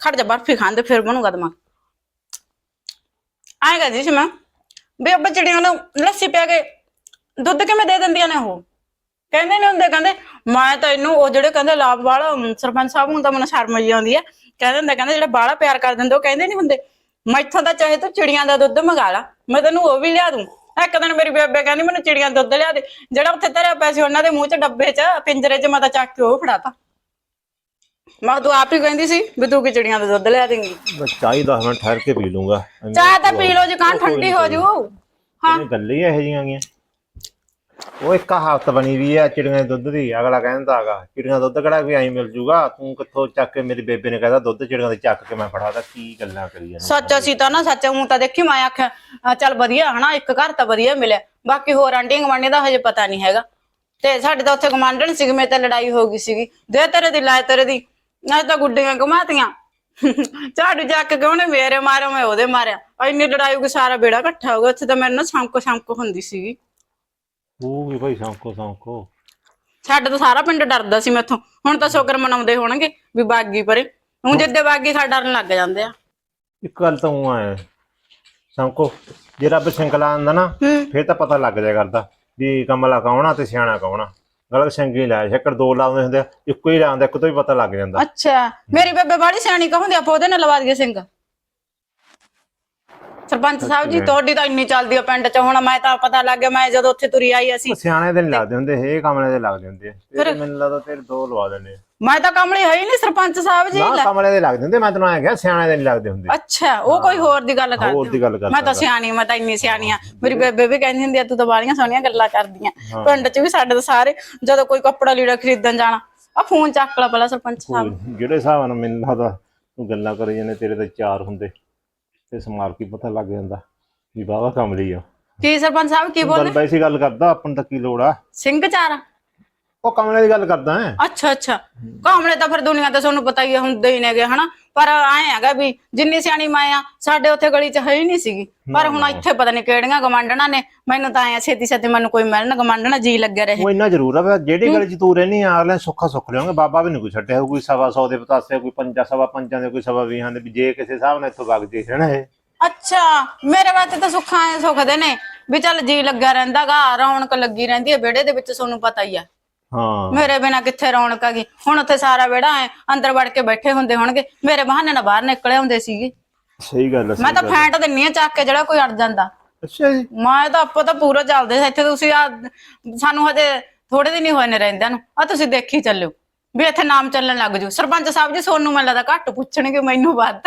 ਖੜ ਜਾ ਬਰਫੀ ਖਾਂਦੇ ਫਿਰ ਬਣੂਗਾ ਦਿਮਾਗ। ਆਏ ਕਹਿੰਦੀ ਸੀ ਮੈਂ ਵੀ ਅੱਬਾ ਚਿੜੀਆਂ ਨੂੰ ਲੱਸੀ ਪਿਆ ਕੇ ਦੁੱਧ ਕਿਵੇਂ ਦੇ ਦਿੰਦੀਆਂ ਨੇ ਉਹ? ਕਹਿੰਦੇ ਨੇ ਹੁੰਦੇ ਕਹਿੰਦੇ ਮੈਂ ਤਾਂ ਇਹਨੂੰ ਉਹ ਜਿਹੜੇ ਕਹਿੰਦੇ ਲਾਭ ਵਾਲਾ ਸਰਪੰਚ ਸਾਹਿਬ ਤਾਂ ਮੈਨੂੰ ਸ਼ਰਮ ਜੀ ਆਉਂਦੀ ਆ। ਕਹਿੰਦੇ ਹੁੰਦੇ ਕਹਿੰਦੇ ਜਿਹੜੇ ਬਾਹਲਾ ਪਿਆਰ ਕਰ ਦਿੰਦੇ ਉਹ ਕਹਿੰਦੇ ਨਹੀਂ ਹੁੰਦੇ। ਮੈਥੋਂ ਤਾਂ ਚਾਹੇ ਤੂੰ ਚਿੜੀਆਂ ਦਾ ਦੁੱਧ ਮੰਗਾ ਲਾ ਮੈਂ ਤੈਨੂੰ ਉਹ ਵੀ ਲਿਆ ਦੂੰ। ਇੱਕ ਦਿਨ ਮੇਰੀ ਬੇਬੇ ਕਹਿੰਦੀ ਮੈਨੂੰ ਚਿੜੀਆਂ ਦਾ ਦੁੱਧ ਲਿਆ ਦੇ। ਜਿਹੜਾ ਉੱਥੇ ਧਰਿਆ ਪਿਆ ਸੀ ਉਹਨਾਂ ਦੇ ਮੂੰਹ 'ਚ ਡੱਬੇ 'ਚ ਪਿੰਜਰੇ 'ਚ ਮੈਂ ਤਾਂ ਚੱਕ ਕੇ ਉਹ ਫੜਾਤਾ। ਮੈਂ ਤੂੰ ਆਪ ਹੀ ਕਹਿੰਦੀ ਸੀ ਵੀ ਤੂੰ ਕਿ ਚਿੜੀਆਂ ਦਾ ਦੁੱਧ ਲਿਆ ਦੇਂਗੀ। ਮੈਂ ਚਾਹ ਹੀ 10 ਮਿੰਟ ਠਹਿਰ ਕੇ ਪੀ ਲੂੰਗਾ। ਚਾਹ ਤਾਂ ਪੀ ਲਓ ਜੁਕਾਮ ਠੰਡੀ ਹੋ ਜੂ। ਹਾਂ। ਗੱਲਾਂ ਹੀ ਇਹੋ ਜਿਹੀਆਂ ਗੀਆਂ। ਉਹ ਇੱਕ ਕਹਾਵਤ ਬਣੀ ਵੀ ਹੈ ਚਿੜੀਆਂ ਦੇ ਦੁੱਧ ਦੀ ਅਗਲਾ ਕਹਿੰਦਾ ਹੈਗਾ ਚਿੜੀਆਂ ਦਾ ਦੁੱਧ ਕਿਹੜਾ ਵੀ ਐਂ ਮਿਲ ਜੂਗਾ? ਤੂੰ ਕਿੱਥੋਂ ਚੱਕ ਕੇ ਮੇਰੀ ਬੇਬੇ ਨੇ ਕਹਿੰਦਾ ਦੁੱਧ ਚਿੜੀਆਂ ਦੇ ਚੱਕ ਕੇ ਮੈਂ ਫੜਾਦਾ ਕੀ ਗੱਲਾਂ ਕਰੀ ਜਾਂਦੇ ਸੱਚ ਅਸੀਂ ਤਾਂ ਨਾ ਸੱਚ ਹੂੰ ਤਾਂ ਦੇਖੀ ਮੈਂ ਆਖਿਆ ਆ ਚੱਲ ਵਧੀਆ ਹਨਾ ਇੱਕ ਘਰ ਤਾਂ ਵਧੀਆ ਮਿਲਿਆ। ਬਾਕੀ ਹੋਰ ਆਂਟੀ ਗਵਾਂਡੀ ਦਾ ਹਜੇ ਪਤਾ ਨਹੀਂ ਹੈਗਾ। ਤੇ ਸਾਡੇ ਤਾਂ ਉੱਥੇ ਕਮਾਂਡਣ ਸੀ ਮੇਰੇ ਤੇ ਲੜਾਈ ਹੋ ਗਈ ਸੀਗੀ। ਦੇ ਤੇਰੇ ਦੀ ਲਾਇ ਤੇਰੇ ਦੀ ਨਾ ਤਾਂ ਗੁੱਡੀਆਂ ਘਮਾਤੀਆਂ। ਝਾੜੂ ਚੱਕ ਕੇ ਉਹਨੇ ਮੇਰੇ ਮਾਰਿਆ ਮੈਂ ਉਹਦੇ ਮਾਰਿਆ। ਇੰਨੀ ਲੜਾਈ ਹੋ ਗਈ ਸਾਰਾ ਬੇੜਾ ਇਕੱਠਾ ਹੋ ਗਿਆ। ਉੱਥੇ ਤਾਂ ਮੇਰੇ ਨਾਲ ਸ਼ੰਕੋ ਸ਼ੰਕੋ ਹੁੰਦੀ ਸੀਗੀ। ਉਹ ਵੀ ਭਾਈ ਸੌਂਕੋ ਸੌਂਕੋ। ਸਾਡੇ ਤਾਂ ਸਾਰਾ ਪਿੰਡ ਡਰਦਾ ਸੀ ਮੈਥੋਂ। ਹੁਣ ਤਾਂ ਸ਼ੁਕਰ ਮਨਾਉਂਦੇ ਹੋਣਗੇ ਵੀ ਬਾਗੀ ਪਰੇ। ਹੁਣ ਜਿੱਦੇ ਬਾਗੀ ਖਾ ਡਰਨ ਲੱਗ ਜਾਂਦੇ ਆ। ਇੱਕ ਗੱਲ ਤਾਂ ਉਹ ਹੈ ਸੌਂਕੋ ਜੇ ਰੱਬ ਸਿੰਗਲਾ ਆਂਦਾ ਨਾ ਫਿਰ ਤਾਂ ਪਤਾ ਲੱਗ ਜਾਇਆ ਕਰਦਾ ਵੀ ਕਮਲਾ ਕੌਣਾ ਤੇ ਸਿਆਣਾ ਕੌਣਾ ਗਲਤ ਸਿੰਗੀ ਲਾਇਆ ਛੱਕਰ ਦੋ ਲਾਉਂਦੇ ਹੁੰਦੇ ਇੱਕੋ ਹੀ ਲਾਉਂਦਾ ਇੱਕ ਤੋਂ ਹੀ ਪਤਾ ਲੱਗ ਜਾਂਦਾ। ਅੱਛਾ ਮੇਰੀ ਬੇਬੇ ਬਾੜੀ ਸਿਆਣੀ ਕਹੁੰਦੇ ਆਪਾਂ ਉਹਦੇ ਨਾਲ ਲਵਾ ਦਈਏ ਸਿੰਘ ਸਰਪੰਚ ਸਾਹਿਬ ਜੀ ਤੁਹਾਡੀ ਤਾਂ ਇੰਨੀ ਚੱਲਦੀ ਆ ਪਿੰਡ ਚ ਹੁਣ ਮੈਂ ਤਾਂ ਪਤਾ ਲੱਗ ਗਿਆ ਮੈਂ ਜਦੋਂ ਉੱਥੇ ਤੁਰੀ ਆਈ ਅਸੀਂ। ਸਿਆਣੇ ਦੇ ਨਹੀਂ ਲੱਗਦੇ ਹੁੰਦੇ ਇਹ ਕਮਲੇ ਦੇ ਲੱਗਦੇ ਹੁੰਦੇ ਆ। ਤੇਰੇ ਮੈਨੂੰ ਲੱਗਦਾ ਤੇਰੇ ਦੋ ਲਵਾ ਦਿੰਦੇ ਆ। ਮੈਂ ਤਾਂ ਕਮਲੀ ਹੈ ਹੀ ਨਹੀਂ ਸਰਪੰਚ ਸਾਹਿਬ ਜੀ ਨਾ ਕਮਲੇ ਦੇ ਲੱਗਦੇ ਹੁੰਦੇ ਮੈਂ ਤੈਨੂੰ ਐਂ ਕਿਹਾ ਸਿਆਣੇ ਦੇ ਨਹੀਂ ਲੱਗਦੇ ਹੁੰਦੇ। ਅੱਛਾ ਉਹ ਕੋਈ ਹੋਰ ਦੀ ਗੱਲ ਹੋਰ ਕਰਦੇ ਦੀ ਗੱਲ ਕਰ ਮੈਂ ਤਾਂ ਸਿਆਣੀ ਮੈਂ ਤਾਂ ਇੰਨੀ ਸਿਆਣੀ ਆ। ਮੇਰੀ ਬੇਬੇ ਵੀ ਕਹਿੰਦੀ ਹੁੰਦੀ ਆ ਤੂੰ ਤਾਂ ਬਾਲੀਆਂ ਸੋਹਣੀਆਂ ਗੱਲਾਂ ਕਰਦੀਆਂ ਪਿੰਡ ਚ ਵੀ ਸਾਡੇ ਤਾਂ ਸਾਰੇ ਜਦੋਂ ਕੋਈ ਕੱਪੜਾ ਲੀੜਾ ਖਰੀਦਣ ਜਾਣਾ ਆ ਫੋਨ ਚੱਕ ਲਾ ਪਹਿਲਾਂ ਸਰਪੰਚ ਸਾਹਿਬ। ਜਿਹੜੇ ਹਿਸਾਬ ਨਾਲ ਮੈਨੂੰ ਲੱਗਦਾ ਤੂੰ ਗੱਲਾਂ ਕਰੀ ਜਾਂਦੇ ਤੇਰੇ ਤਾਂ ਚਾਰ ਹੁੰਦੇ। ਤੇ ਸਮਾਰ ਕੀ ਪਤਾ ਲੱਗ ਜਾਂਦਾ ਵੀ ਬਾਵਾ ਕਮਲੀ ਆ। ਕੀ ਸਰਪੰਚ ਸਾਹਿਬ ਕੀ ਬੋਲੇ ਵੈਸੀ ਗੱਲ ਕਰਦਾ ਆਪਾਂ ਨੂੰ ਤਾਂ ਕੀ ਲੋੜ ਆ? ਸਿੰਘ ਚਾਰ ਉਹ ਕਮਲੇ ਦੀ ਗੱਲ ਕਰਦਾ ਹੈ। ਅੱਛਾ ਅੱਛਾ। ਕਾਮਲੇ ਤਾਂ ਫਿਰ ਦੁਨੀਆ ਤੇ ਤੁਹਾਨੂੰ ਪਤਾ ਹੀ ਹੈ, ਹੁੰਦੇ ਹੀ ਨੇਗੇ ਹਨਾ? ਪਰ ਐ ਹੈਗਾ ਵੀ ਜਿੰਨੀ ਸਿਆਣੀ ਮੈਂ ਆ ਸਾਡੇ ਉੱਥੇ ਗਲੀ 'ਚ ਹੈ ਹੀ ਨਹੀਂ ਸੀਗੀ। ਪਰ ਹੁਣ ਇੱਥੇ ਪਤਾ ਨਹੀਂ ਕਿਹੜੀਆਂ ਗਵਾਂਢਣਾ ਨੇ ਮੈਨੂੰ ਤਾਂ ਐ ਛੇਤੀ ਛੇਤੀ ਮੈਨੂੰ ਕੋਈ ਮਿਲਣ ਗਵਾਂਢਣਾ ਜੀ ਲੱਗਿਆ ਰਹੇ। ਉਹ ਇੰਨਾ ਜ਼ਰੂਰ ਆ ਵੀ ਜਿਹੜੀ ਗੱਲ ਚ ਤੂੰ ਰਹਿਨੀ ਆ ਅਗਲੇ ਸੁੱਖਾ ਸੁੱਖ ਲਿਆਉਂਗੇ ਬਾਬਾ ਵੀ ਨਹੀਂ ਕੋਈ ਛੱਡਿਆ ਕੋਈ ਸਵਾ ਸੌ ਦੇ ਪਤਾਸੇ ਕੋਈ ਪੰਜਾ ਸਵਾ ਪੰਜਾਂ ਦੇ ਕੋਈ ਸਵਾ ਵੀਹਾਂ ਦੇ ਵੀ ਜੇ ਕਿਸੇ ਹਿਸਾਬ ਨਾਲ ਇੱਥੋਂ ਵਗ ਜੇ ਰਹਿਣਾ ਇਹ? ਅੱਛਾ ਮੇਰੇ ਵਾਸਤੇ ਤਾਂ ਸੁੱਖਾਂ ਐ ਸੁੱਖਦੇ ਨੇ ਵੀ ਚੱਲ ਜੀ ਲੱਗਿਆ ਰਹਿੰਦਾਗਾ ਰੌਣਕ ਲੱਗੀ ਰਹਿੰਦੀ ਹੈ ਵਿਹੜੇ ਦੇ ਵਿੱਚ ਤੁਹਾਨੂੰ ਪਤਾ ਹੀ ਆ। ਹਾਂ। ਮੇਰੇ ਬਿਨਾ ਕਿੱਥੇ ਰੌਣਕ ਹੈਗੀ? ਹੁਣ ਉੱਥੇ ਸਾਰਾ ਵਿਹੜਾ ਐ ਅੰਦਰ ਵੜ ਕੇ ਬੈਠੇ ਹੁੰਦੇ ਹੋਣਗੇ। ਮੇਰੇ ਬਹਾਨੇ ਨਾਲ ਬਾਹਰ ਨਿਕਲੇ ਹੁੰਦੇ ਸੀਗੇ। ਸਹੀ ਗੱਲ ਆ ਮੈਂ ਤਾਂ। ਫੈਂਟ ਦਿੰਨੀ ਆ ਚੱਕ ਕੇ ਜਿਹੜਾ ਕੋਈ ਅੜ ਜਾਂਦਾ। ਅੱਛਾ ਜੀ। ਮੈਂ ਤਾਂ ਆਪੋ ਤਾਂ ਪੂਰਾ ਚੱਲਦੇ ਸੀ। ਇੱਥੇ ਤੁਸੀਂ ਆ ਸਾਨੂੰ ਹਜੇ ਥੋੜੇ ਦਿਨ ਹੀ ਹੋਏ ਨੇ ਰਹਿੰਦਿਆਂ ਨੂੰ। ਆ ਤੁਸੀਂ ਦੇਖੀ ਚੱਲਿਓ। ਵੀ ਇੱਥੇ ਨਾਮ ਚੱਲਣ ਲੱਗ ਜੂ ਸਰਪੰਚ ਸਾਹਿਬ ਜੀ ਸੋਨੂੰ ਮੈਨੂੰ ਲੱਗਦਾ ਘੱਟ ਪੁੱਛਣਗੇ ਮੈਨੂੰ ਵੱਧ।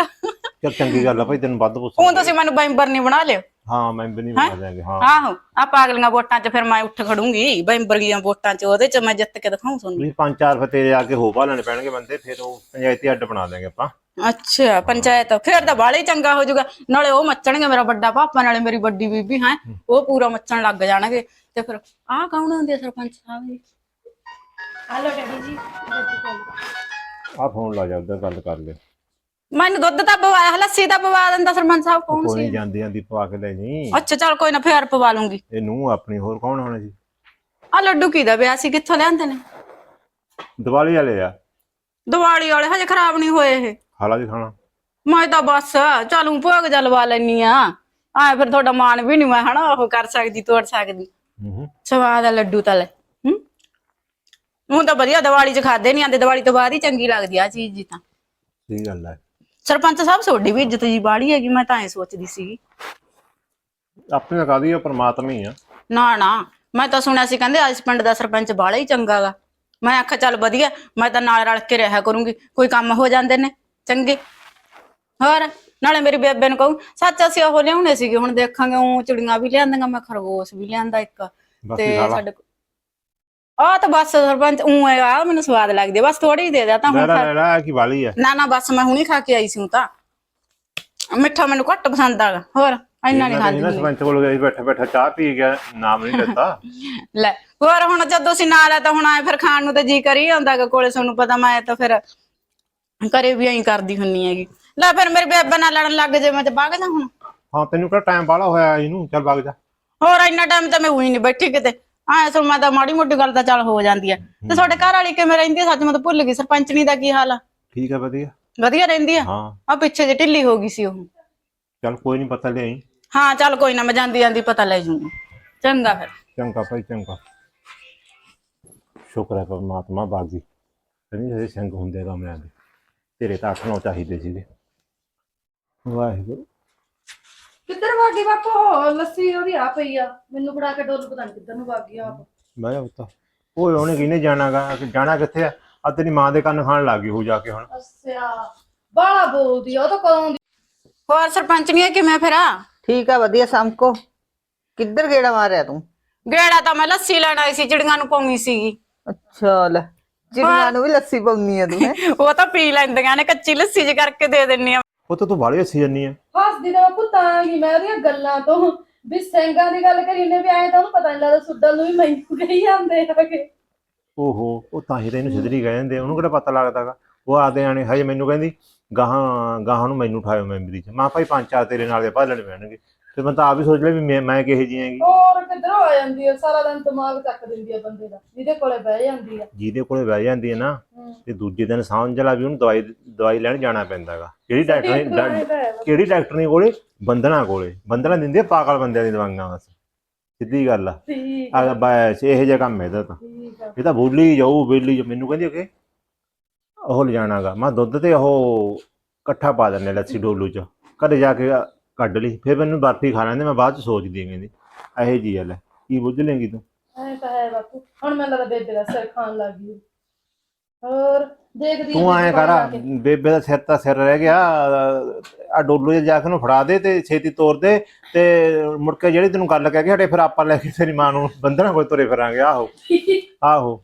ਚੱਲ ਚੰਗੀ ਗੱਲ ਆ ਭਾਈ ਤੈਨੂੰ ਵੱਧ ਪੁੱਛ ਹੁਣ ਤੁਸੀਂ ਮੈਨੂੰ ਬੈਂਬਰ ਨਹੀਂ ਬਣਾ ਲਿਓ। ਹਾਂ ਮੈਂ ਵੀ ਨਹੀਂ ਬਣਾ ਦਿਆਂਗੇ ਹਾਂ। ਆਹੋ ਆ ਪਾਗਲੀਆਂ ਵੋਟਾਂ 'ਚ ਫਿਰ ਮੈਂ ਉੱਠ ਖੜੂੰਗੀ ਬੈਂਬਰ ਦੀਆਂ ਵੋਟਾਂ 'ਚ ਉਹਦੇ 'ਚ ਮੈਂ ਜਿੱਤ ਕੇ ਦਿਖਾਉਂ ਤੁਹਾਨੂੰ। ਤੁਸੀਂ ਪੰਜ ਚਾਰ ਫੇ ਤੇਰੇ ਆ ਕੇ ਹੋ ਲੈਣੇ ਪੈਣਗੇ ਬੰਦੇ ਫਿਰ ਉਹ ਪੰਚਾਇਤੀ ਅੱਡ ਬਣਾ ਦੇਾਂਗੇ ਆਪਾਂ। ਅੱਛਾ ਪੰਚਾਇਤ ਫਿਰ ਤਾਂ ਬਾਹਲਾ ਹੀ ਚੰਗਾ ਹੋ ਜਾਊਗਾ। ਨਾਲੇ ਉਹ ਮੱਚਣਗੇ ਮੇਰਾ ਵੱਡਾ ਪਾਪਾ ਨਾਲੇ ਮੇਰੀ ਵੱਡੀ ਬੀਬੀ ਹੈ। ਉਹ ਪੂਰਾ ਮੱਚਣ ਲੱਗ ਜਾਣਗੇ। ਤੇ ਫਿਰ ਆਹ ਕੌਣ ਹੁੰਦੇ ਸਰਪੰਚ ਸਾਹਿਬ ਜੀ? ਹਲੋ ਡੈਡੀ ਜੀ ਆ ਫੋਨ ਲਾ ਜਾ ਉੱਧਰ ਗੱਲ ਕਰ ਲੈ। ਮੈਨੂੰ ਦੁੱਧ ਤਾਂ ਪਵਾ ਲੱਸੀ ਤਾਂ ਪਵਾ ਦਿੰਦਾ ਸਰਪੰਚ ਸਾਹਿਬ ਕੌਣ ਕੋਈ ਸੀ? ਜਾਂਦੀ ਜਾਂਦੀ ਪਵਾ ਕੇ ਲੈ ਜੀ। ਅੱਛਾ ਚੱਲ ਕੋਈ ਨਾ ਫੇਰ ਪਵਾ ਲੂੰਗੀ। ਇਹ ਨੂੰ ਆਪਣੀ ਹੋਰ ਕੌਣ ਹੋਣਾ ਜੀ? ਆ ਲੱਡੂ ਕਿਹਦਾ ਵਿਆਹ ਸੀ ਕਿੱਥੋਂ ਲਿਆਂਦੇ ਨੇ? ਦੀਵਾਲੀ ਵਾਲੇ ਆ। ਦੀਵਾਲੀ ਵਾਲੇ ਹਜੇ ਖਰਾਬ ਨਹੀਂ ਹੋਏ ਇਹ। ਹਾਲਾ ਦੀ ਖਾਣਾ। ਮੈਂ ਤਾਂ ਬਸ ਚਲੂ ਭੋਗ ਜਲਵਾ ਲੈਣੀ ਆ। ਆ ਫਿਰ ਤੁਹਾਡਾ ਮਾਨ ਵੀ ਨਹੀਂ ਮੈਂ ਹਨਾ ਉਹ ਕਰ ਸਕਦੀ ਤੋੜ ਸਕਦੀ। ਹੂੰ ਹੂੰ। ਸਵਾਦ ਆ ਲੱਡੂ ਤਾਂ ਲੈ ਹੂੰ। ਹੁਣ ਤਾਂ ਵਧੀਆ ਦੀਵਾਲੀ ਚ ਖਾਦੇ ਨਹੀਂ ਆਂਦੇ ਦੀਵਾਲੀ ਤੋਂ ਬਾਅਦ ਹੀ ਚੰਗੀ ਲੱਗਦੀ ਆ ਚੀਜ਼ ਜੀ ਤਾਂ। ਸਹੀ ਗੱਲ ਹੈ ਸਰਪੰਚ ਸਾਹਿਬ ਤੁਹਾਡੀ ਵੀ ਇੱਜ਼ਤ ਜੀ ਬਾੜੀ ਹੈਗੀ ਮੈਂ ਤਾਂ ਐ ਸੋਚਦੀ ਸੀਗੀ। ਆਪਣੇ ਕਾਦੀ ਉਹ ਪ੍ਰਮਾਤਮਾ ਹੀ ਆ। ਨਾ ਨਾ ਮੈਂ ਤਾਂ ਸੁਣਿਆ ਸੀ ਕਹਿੰਦੇ ਇਸ ਪਿੰਡ ਦਾ ਸਰਪੰਚ ਬਾੜਾ ਹੀ ਚੰਗਾਗਾ ਮੈਂ ਆਖਿਆ ਚੱਲ ਵਧੀਆ ਮੈਂ ਤਾਂ ਨਾਲ ਰਲ ਕੇ ਰਿਹਾ ਕਰੂੰਗੀ ਕੋਈ ਕੰਮ ਹੋ ਜਾਂਦੇ ਨੇ ਚੰਗੇ। ਹੋਰ ਨਾਲੇ ਮੇਰੀ ਬੇਬੇ ਨੂੰ ਕਹੂੰ ਸੱਚ ਅਸੀਂ ਉਹ ਲਿਆਉਣੇ ਸੀਗੇ ਹੁਣ ਦੇਖਾਂਗੇ ਉਹ ਚਿੜੀਆਂ ਵੀ ਲਿਆਂਦੀਆਂ ਮੈਂ ਖਰਗੋਸ਼ ਵੀ ਲਿਆਂਦਾ ਇੱਕ। ਤੇ ਸਾਡੇ ਆ ਤਾਂ ਬਸ ਸਰਪੰਚ ਉਹ ਆ ਮੈਨੂੰ ਸਵਾਦ ਲੱਗਦੀ ਆ, ਬਸ ਥੋੜੀ ਦੇ ਦਿਆ ਤਾਂ ਲੈ ਹੁਣ ਲੈ ਖਾ- ਲੈ ਲੈ ਕੀ ਵਾਲੀ ਆ? ਨਾ ਨਾ ਬਸ ਮੈਂ ਹੁਣੀ ਖਾ ਕੇ ਆਈ ਸੀ ਹੁਣ ਤਾਂ। ਮਿੱਠਾ ਮੈਨੂੰ ਘੱਟ ਪਸੰਦ ਆਗਾ ਹੋਰ ਇੰਨਾ ਨਹੀਂ ਖਾਂਦੀ ਇਹਨਾਂ ਸਰਪੰਚ ਕੋਲ ਗਏ ਬੈਠਾ ਬੈਠਾ ਚਾਹ ਪੀ ਗਿਆ ਨਾਮ ਨਹੀਂ ਦਿੱਤਾ। ਲੈ ਹੋਰ ਹੁਣ ਜਦੋਂ ਤੁਸੀਂ ਨਾਲ ਆ ਤਾਂ ਹੁਣ ਆਏ ਫਿਰ ਖਾਣ ਨੂੰ ਤਾਂ ਜੀ ਕਰੀ ਆਉਂਦਾ ਗਾ ਕੋਲੇ ਤੁਹਾਨੂੰ ਪਤਾ ਮੈਂ ਤਾਂ ਫਿਰ ਘਰੇ ਵੀ ਐਂ ਕਰਦੀ ਹੁੰਨੀ ਹੈਗੀ। ਲੈ ਫਿਰ ਮੇਰੇ ਬੇਬੇ ਨਾਲ ਲੜਨ ਲੱਗ ਜੇ ਮੈਂ ਤੇ ਬਾਗ ਜਾ ਹੁਣ। ਹਾਂ ਤੈਨੂੰ ਕਿਹੜਾ ਟਾਈਮ ਬਾਲਾ ਹੋਇਆ ਇਹਨੂੰ? ਚੱਲ ਵਗ ਜਾ। ਹੋਰ ਇੰਨਾ ਟਾਈਮ ਤਾਂ ਮੈਂ ਉਹੀ ਨਹੀਂ ਬੈਠੀ ਕਿਤੇ। ਆਏ ਸੋ ਮੈਂ ਤਾਂ ਮਾੜੀ ਮੋਟੀ ਗੱਲ ਤਾਂ ਚੱਲ ਹੋ ਜਾਂਦੀ ਆ। ਤੇ ਤੁਹਾਡੇ ਘਰ ਵਾਲੀ ਕਿਵੇਂ ਰਹਿੰਦੀ ਆ? ਸੱਚ ਮੈਂ ਤਾਂ ਭੁੱਲ ਗਈ। ਸਰਪੰਚਣੀ ਦਾ ਕੀ ਹਾਲ ਆ? ਠੀਕ ਆ ਵਧੀਆ। ਵਧੀਆ ਰਹਿੰਦੀ ਆ? ਹਾਂ। ਆ ਪਿੱਛੇ ਜੇ ਢਿੱਲੀ ਹੋ ਗਈ ਸੀ ਉਹ। ਚੱਲ ਕੋਈ ਨਹੀਂ ਪਤਾ ਲਿਆਈ। ਹਾਂ ਚੱਲ ਕੋਈ ਨਾ ਮੈਂ ਜਾਂਦੀ ਜਾਂਦੀ ਪਤਾ ਲੈ ਜੂੰਗੀ। ਚੰਗਾ ਫਿਰ। ਚੰਗਾ ਭਾਈ ਚੰਗਾ। ਸ਼ੁਕਰ ਹੈ ਪਰਮਾਤਮਾ ਬਾਗੀ। ਨਹੀਂ ਜਿਹੜੇ ਸੰਗ ਹੁੰਦੇ ਕਮਰਿਆਂ ਦੇ ਤੇਰੇ ਤਾਂ ਅੱਠ ਨੌ ਚਾਹੀਦੇ ਸੀਗੇ। ਵਾਹਿਗੁਰੂ। ਕਿੱਧਰ ਭਾਗੀ ਬਾਪੂ? ਲੱਸੀ ਉਹਦੀ ਆ ਪਈ ਆ। ਮੈਨੂੰ ਫੜਾ ਕੇ ਡੋਲ ਪਤਾ ਨਹੀਂ ਕਿੱਧਰ ਨੂੰ ਭਾਗੀ ਆਪ ਮੈਂ ਉੱਤਾ ਓਏ ਉਹਨੇ ਕਿਹਨੇ ਜਾਣਾਗਾ ਜਾਣਾ ਕਿੱਥੇ ਆ? ਆ ਤੇਰੀ ਮਾਂ ਦੇ ਕੰਨ ਖਾਣ ਲੱਗ ਗਈ ਹੋ ਜਾ ਕੇ ਹੁਣ। ਅੱਛਾ ਬਾਲਾ ਬੋਲਦੀ ਆ ਉਹ ਤਾਂ ਕਦੋਂ ਦੀ ਹੋਰ ਸਰਪੰਚਣੀ ਕਿਵੇਂ ਫਿਰ? ਆ ਠੀਕ ਆ ਵਧੀਆ ਸਮਕੋ। ਕਿੱਧਰ ਗੇੜਾ ਮਾਰਿਆ ਤੂੰ? ਗੇੜਾ ਤਾਂ ਮੈਂ ਲੱਸੀ ਲੈਣ ਆਈ ਸੀ ਚਿੜੀਆਂ ਨੂੰ ਪਾਉਣੀ ਸੀਗੀ। ਅੱਛਾ ਲੈ ਚਿੜੀਆਂ ਨੂੰ ਵੀ ਲੱਸੀ ਪਾਉਣੀ ਆ ਤੂੰ ਹੈਂ? ਉਹ ਤਾਂ ਪੀ ਲੈਂਦੀਆਂ ਨੇ ਕੱਚੀ ਲੱਸੀ ਚ ਕਰਕੇ ਦੇ ਦਿੰਨੀ ਆ। ਉਹ ਤਾਂ ਤੂੰ ਬਾਲੀ ਹੱਸੀ ਜੰਨੀ ਆ। ਹੱਸਦੀ ਤਾਂ ਬਾਪੂ ਤਾਂ ਗਈ ਮੈਂ ਉਹਦੀਆਂ ਗੱਲਾਂ ਤੋਂ। ਵੀ ਸਿੰਘਾਂ ਦੀ ਗੱਲ ਕਰੀ ਨੇ ਵੀ ਆਏ ਤਾਂ ਉਹਨੂੰ ਪਤਾ ਨਹੀਂ ਲੱਗਦਾ ਸੁੱਡਲ ਨੂੰ ਵੀ ਮੈਨੂੰ ਕਹੀ ਜਾਂਦੇ ਹੈਗੇ। ਓਹੋ ਉਹ ਤਾਂ ਹੀ ਤਾਂ ਇਹਨੂੰ ਸਿੱਧਰੀ ਕਹਿ ਜਾਂਦੇ ਉਹਨੂੰ ਕਿਹੜਾ ਪਤਾ ਲੱਗਦਾਗਾ ਉਹ ਆਦੇ ਆਣੇ ਹਜੇ ਮੈਨੂੰ ਕਹਿੰਦੀ ਗਾਹਾਂ ਗਾਹਾਂ ਨੂੰ ਮੈਨੂੰ ਉਠਾਇਓ ਮੈਂਬਰੀ ਚ। ਮੈਂ ਭਾਈ ਪੰਜ ਚਾਰ ਤੇਰੇ ਨਾਲ ਦੇ ਭਾਲਣ ਪੈਣਗੇ ਤੇ ਮੈਂ ਤਾਂ ਆਪ ਹੀ ਸੋਚ ਲਿਆ ਵੀ ਮੈਂ ਮੈਂ ਕਿਹੇ ਜੀ ਹੈਗੀ। ਹੋਰ ਕਿੱਧਰੋਂ ਆ ਜਾਂਦੀ ਆ? ਸਾਰਾ ਦਿਨ ਦਿਮਾਗ ਚੱਕ ਦਿੰਦੀ ਆ ਬੰਦੇ ਦਾ ਜਿਹਦੇ ਕੋਲੇ ਬਹਿ ਜਾਂਦੀ ਆ। ਜਿਹਦੇ ਕੋਲੇ ਬਹਿ ਜਾਂਦੀ ਹੈ ਨਾ ਹੂੰ। ਤੇ ਦੂਜੇ ਦਿਨ ਸਮਝ ਲਾ ਵੀ ਉਹਨੂੰ ਦਵਾਈ ਦਵਾਈ ਲੈਣ ਜਾਣਾ ਪੈਂਦਾਗਾ ਕਿਹੜੀ ਡਾਕਟਰ ਇਹ ਤਾਂ ਹੈ ਵਾ। ਕਿਹੜੀ ਡਾਕਟਰਨੀ ਕੋਲੇ? ਬੰਦਨਾ ਕੋਲੇ। ਬੰਦਨਾ ਦਿੰਦੇ ਆ ਪਾਗਲ ਬੰਦਿਆਂ ਦੀ ਦਵਾਈਆਂ ਬਸ ਸਿੱਧੀ ਗੱਲ ਆ। ਠੀਕ ਆ। ਬਸ ਇਹੋ ਜਿਹਾ ਕੰਮ ਹੈ ਇਹਦਾ ਤਾਂ। ਠੀਕ ਆ। ਇਹ ਤਾਂ ਬੋਲੀ ਜਾਊ ਬੇਲੀ ਜਾਊ। ਮੈਨੂੰ ਕਹਿੰਦੀ ਕਿ ਉਹ ਲਿਜਾਣਾਗਾ। ਮੈਂ ਦੁੱਧ ਤੇ ਉਹ ਇਕੱਠਾ ਪਾ ਦਿੰਨੇ ਲੱਸੀ ਡੋਲੂ ਚ। ਘਰੇ ਜਾ ਕੇ ਕੱਢ ਲਈ ਫਿਰ ਮੈਨੂੰ ਬਰਫੀ ਖਾ ਲੈਂਦੇ ਮੈਂ ਬਾਅਦ ਚ ਸੋਚਦੀ ਹਾਂ ਕਹਿੰਦੀ ਇਹੋ ਜੀ ਆ ਲੈ ਕੀ ਬੁੱਝ ਲੇਂਗੀ ਤੂੰ? ਐ ਤਾਂ ਹੈ ਬਾਪੂ ਹੁਣ ਮੈਨੂੰ ਲੱਗਦਾ ਬੇਬੇ ਦਾ ਸਿਰ ਖਾਣ ਲੱਗ ਗਈ ਹੋਰ ਦੇਖਦੀ ਤੂੰ ਐਂ ਕਰ ਬੇਬੇ ਦਾ ਸਿਰ ਤਾਂ ਸਿਰ ਰਹਿ ਗਿਆ ਆ ਡੋਲੂ 'ਚ ਜਾ ਕੇ ਉਹਨੂੰ ਫੜਾ ਦੇ ਤੇ ਛੇਤੀ ਤੋਰ ਦੇ ਤੇ ਮੁੜ ਕੇ ਜਿਹੜੀ ਤੈਨੂੰ ਗੱਲ ਕਹਿ ਕੇ ਹਟੇ ਫਿਰ ਆਪਾਂ ਲੈ ਕੇ ਤੇਰੀ ਮਾਂ ਨੂੰ ਬੰਧਣਾ ਕੋਈ ਤੁਰੇ ਫਿਰਾਂਗੇ ਆਹੋ। ਆਹੋ।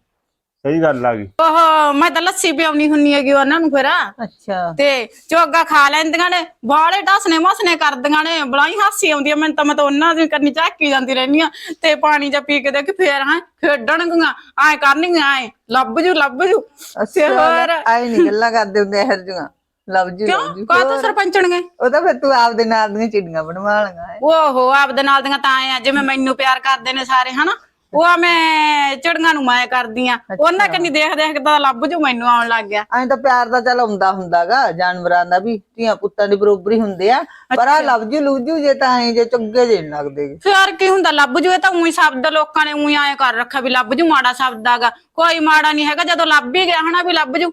ਸਹੀ ਗੱਲ ਆ ਗਈ। ਉਹ ਮੈਂ ਤਾਂ ਲੱਸੀ ਪਿਆਉਣੀ ਹੁੰਨੀ ਹੈਗੀ ਉਹਨਾਂ ਨੂੰ ਫਿਰ। ਅੱਛਾ। ਤੇ ਚੋਗਾ ਖਾ ਲੈਂਦੀਆਂ ਨੇ ਬਾਲੇ ਢਸਨੇ ਮਸਨੇ ਕਰਦੀਆਂ ਨੇ ਬਲਾਈ ਹਾਸੀ ਆਉਂਦੀ ਆ ਮੈਨੂੰ ਤਾਂ ਮੈਂ ਤਾਂ ਉਹਨਾਂ ਦੀ ਕਰਨੀ ਝਾਕੀ ਜਾਂਦੀ ਰਹਿੰਦੀ ਆ। ਤੇ ਪਾਣੀ ਜਾਂ ਪੀ ਕੇ ਦੇਖ ਫੇਰ ਹਾਂ ਖੇਡਣਗੀਆਂ ਐ ਕਰਨਗੀਆਂ ਐ ਲੱਭ ਜੂ ਲੱਭ ਜੂ। ਤੇ ਹੋਰ ਆਏ ਨਹੀਂ ਗੱਲਾਂ ਕਰਦੇ ਹੁੰਦੇ ਹਰ ਜਗ੍ਹਾ ਲਵ ਜੂ ਕਿਉਂ ਜੂ ਕਾ ਤਾਂ ਸਰਪੰਚਣਗੇ? ਉਹ ਤਾਂ ਫਿਰ ਤੂੰ ਆਪਦੇ ਨਾਲ ਦੀਆਂ ਚਿੜੀਆਂ ਬਣਵਾ ਲਗਾ ਓਹੋ ਆਪਦੇ ਨਾਲ ਦੀਆਂ ਤਾਂ ਐ ਆ ਜਿਵੇਂ ਮੈਨੂੰ ਪਿਆਰ ਕਰਦੇ ਨੇ ਸਾਰੇ ਹਨਾ? ਉਹ ਮੈਂ ਚਿੜੀਆਂ ਨੂੰ ਮੈਂ ਕਰਦੀ ਆ। ਉਹਨਾਂ ਕੰਨੀ ਦੇਖ ਦੇਖ ਕੇ ਤਾਂ ਲੱਭ ਜੂ ਮੈਨੂੰ ਆਉਣ ਲੱਗ ਗਿਆ। ਐਂ ਤਾਂ ਪਿਆਰ ਦਾ ਚੱਲ ਆਉਂਦਾ ਹੁੰਦਾਗਾ ਜਾਨਵਰਾਂ ਦਾ ਵੀ ਧੀਆਂ ਪੁੱਤਾਂ ਦੀ ਬਰੋਬਰੀ ਹੁੰਦੇ ਆ। ਪਰ ਆ ਲਵ ਜੂ ਲਵ ਜੂ ਜੇ ਤਾਂ ਐਂ ਜੇ ਚੰਗੇ ਜੇ ਨੀ ਲੱਗਦੇ। ਗੇ। ਫਿਰ ਕੀ ਹੁੰਦਾ ਲੱਭ ਜੂ ਇਹ ਤਾਂ ਉਹੀ ਸ਼ਬਦ ਲੋਕਾਂ ਨੇ ਉਹੀ ਆਏ ਕਰ ਰੱਖਿਆ ਵੀ ਲੱਭ ਜੂ ਮਾੜਾ ਸ਼ਬਦ ਆਗਾ। ਕੋਈ ਮਾੜਾ ਨਹੀਂ ਹੈਗਾ ਜਦੋਂ ਲੱਭ ਹੀ ਗਿਆ ਹਨਾ ਵੀ ਲੱਭ ਜੂ।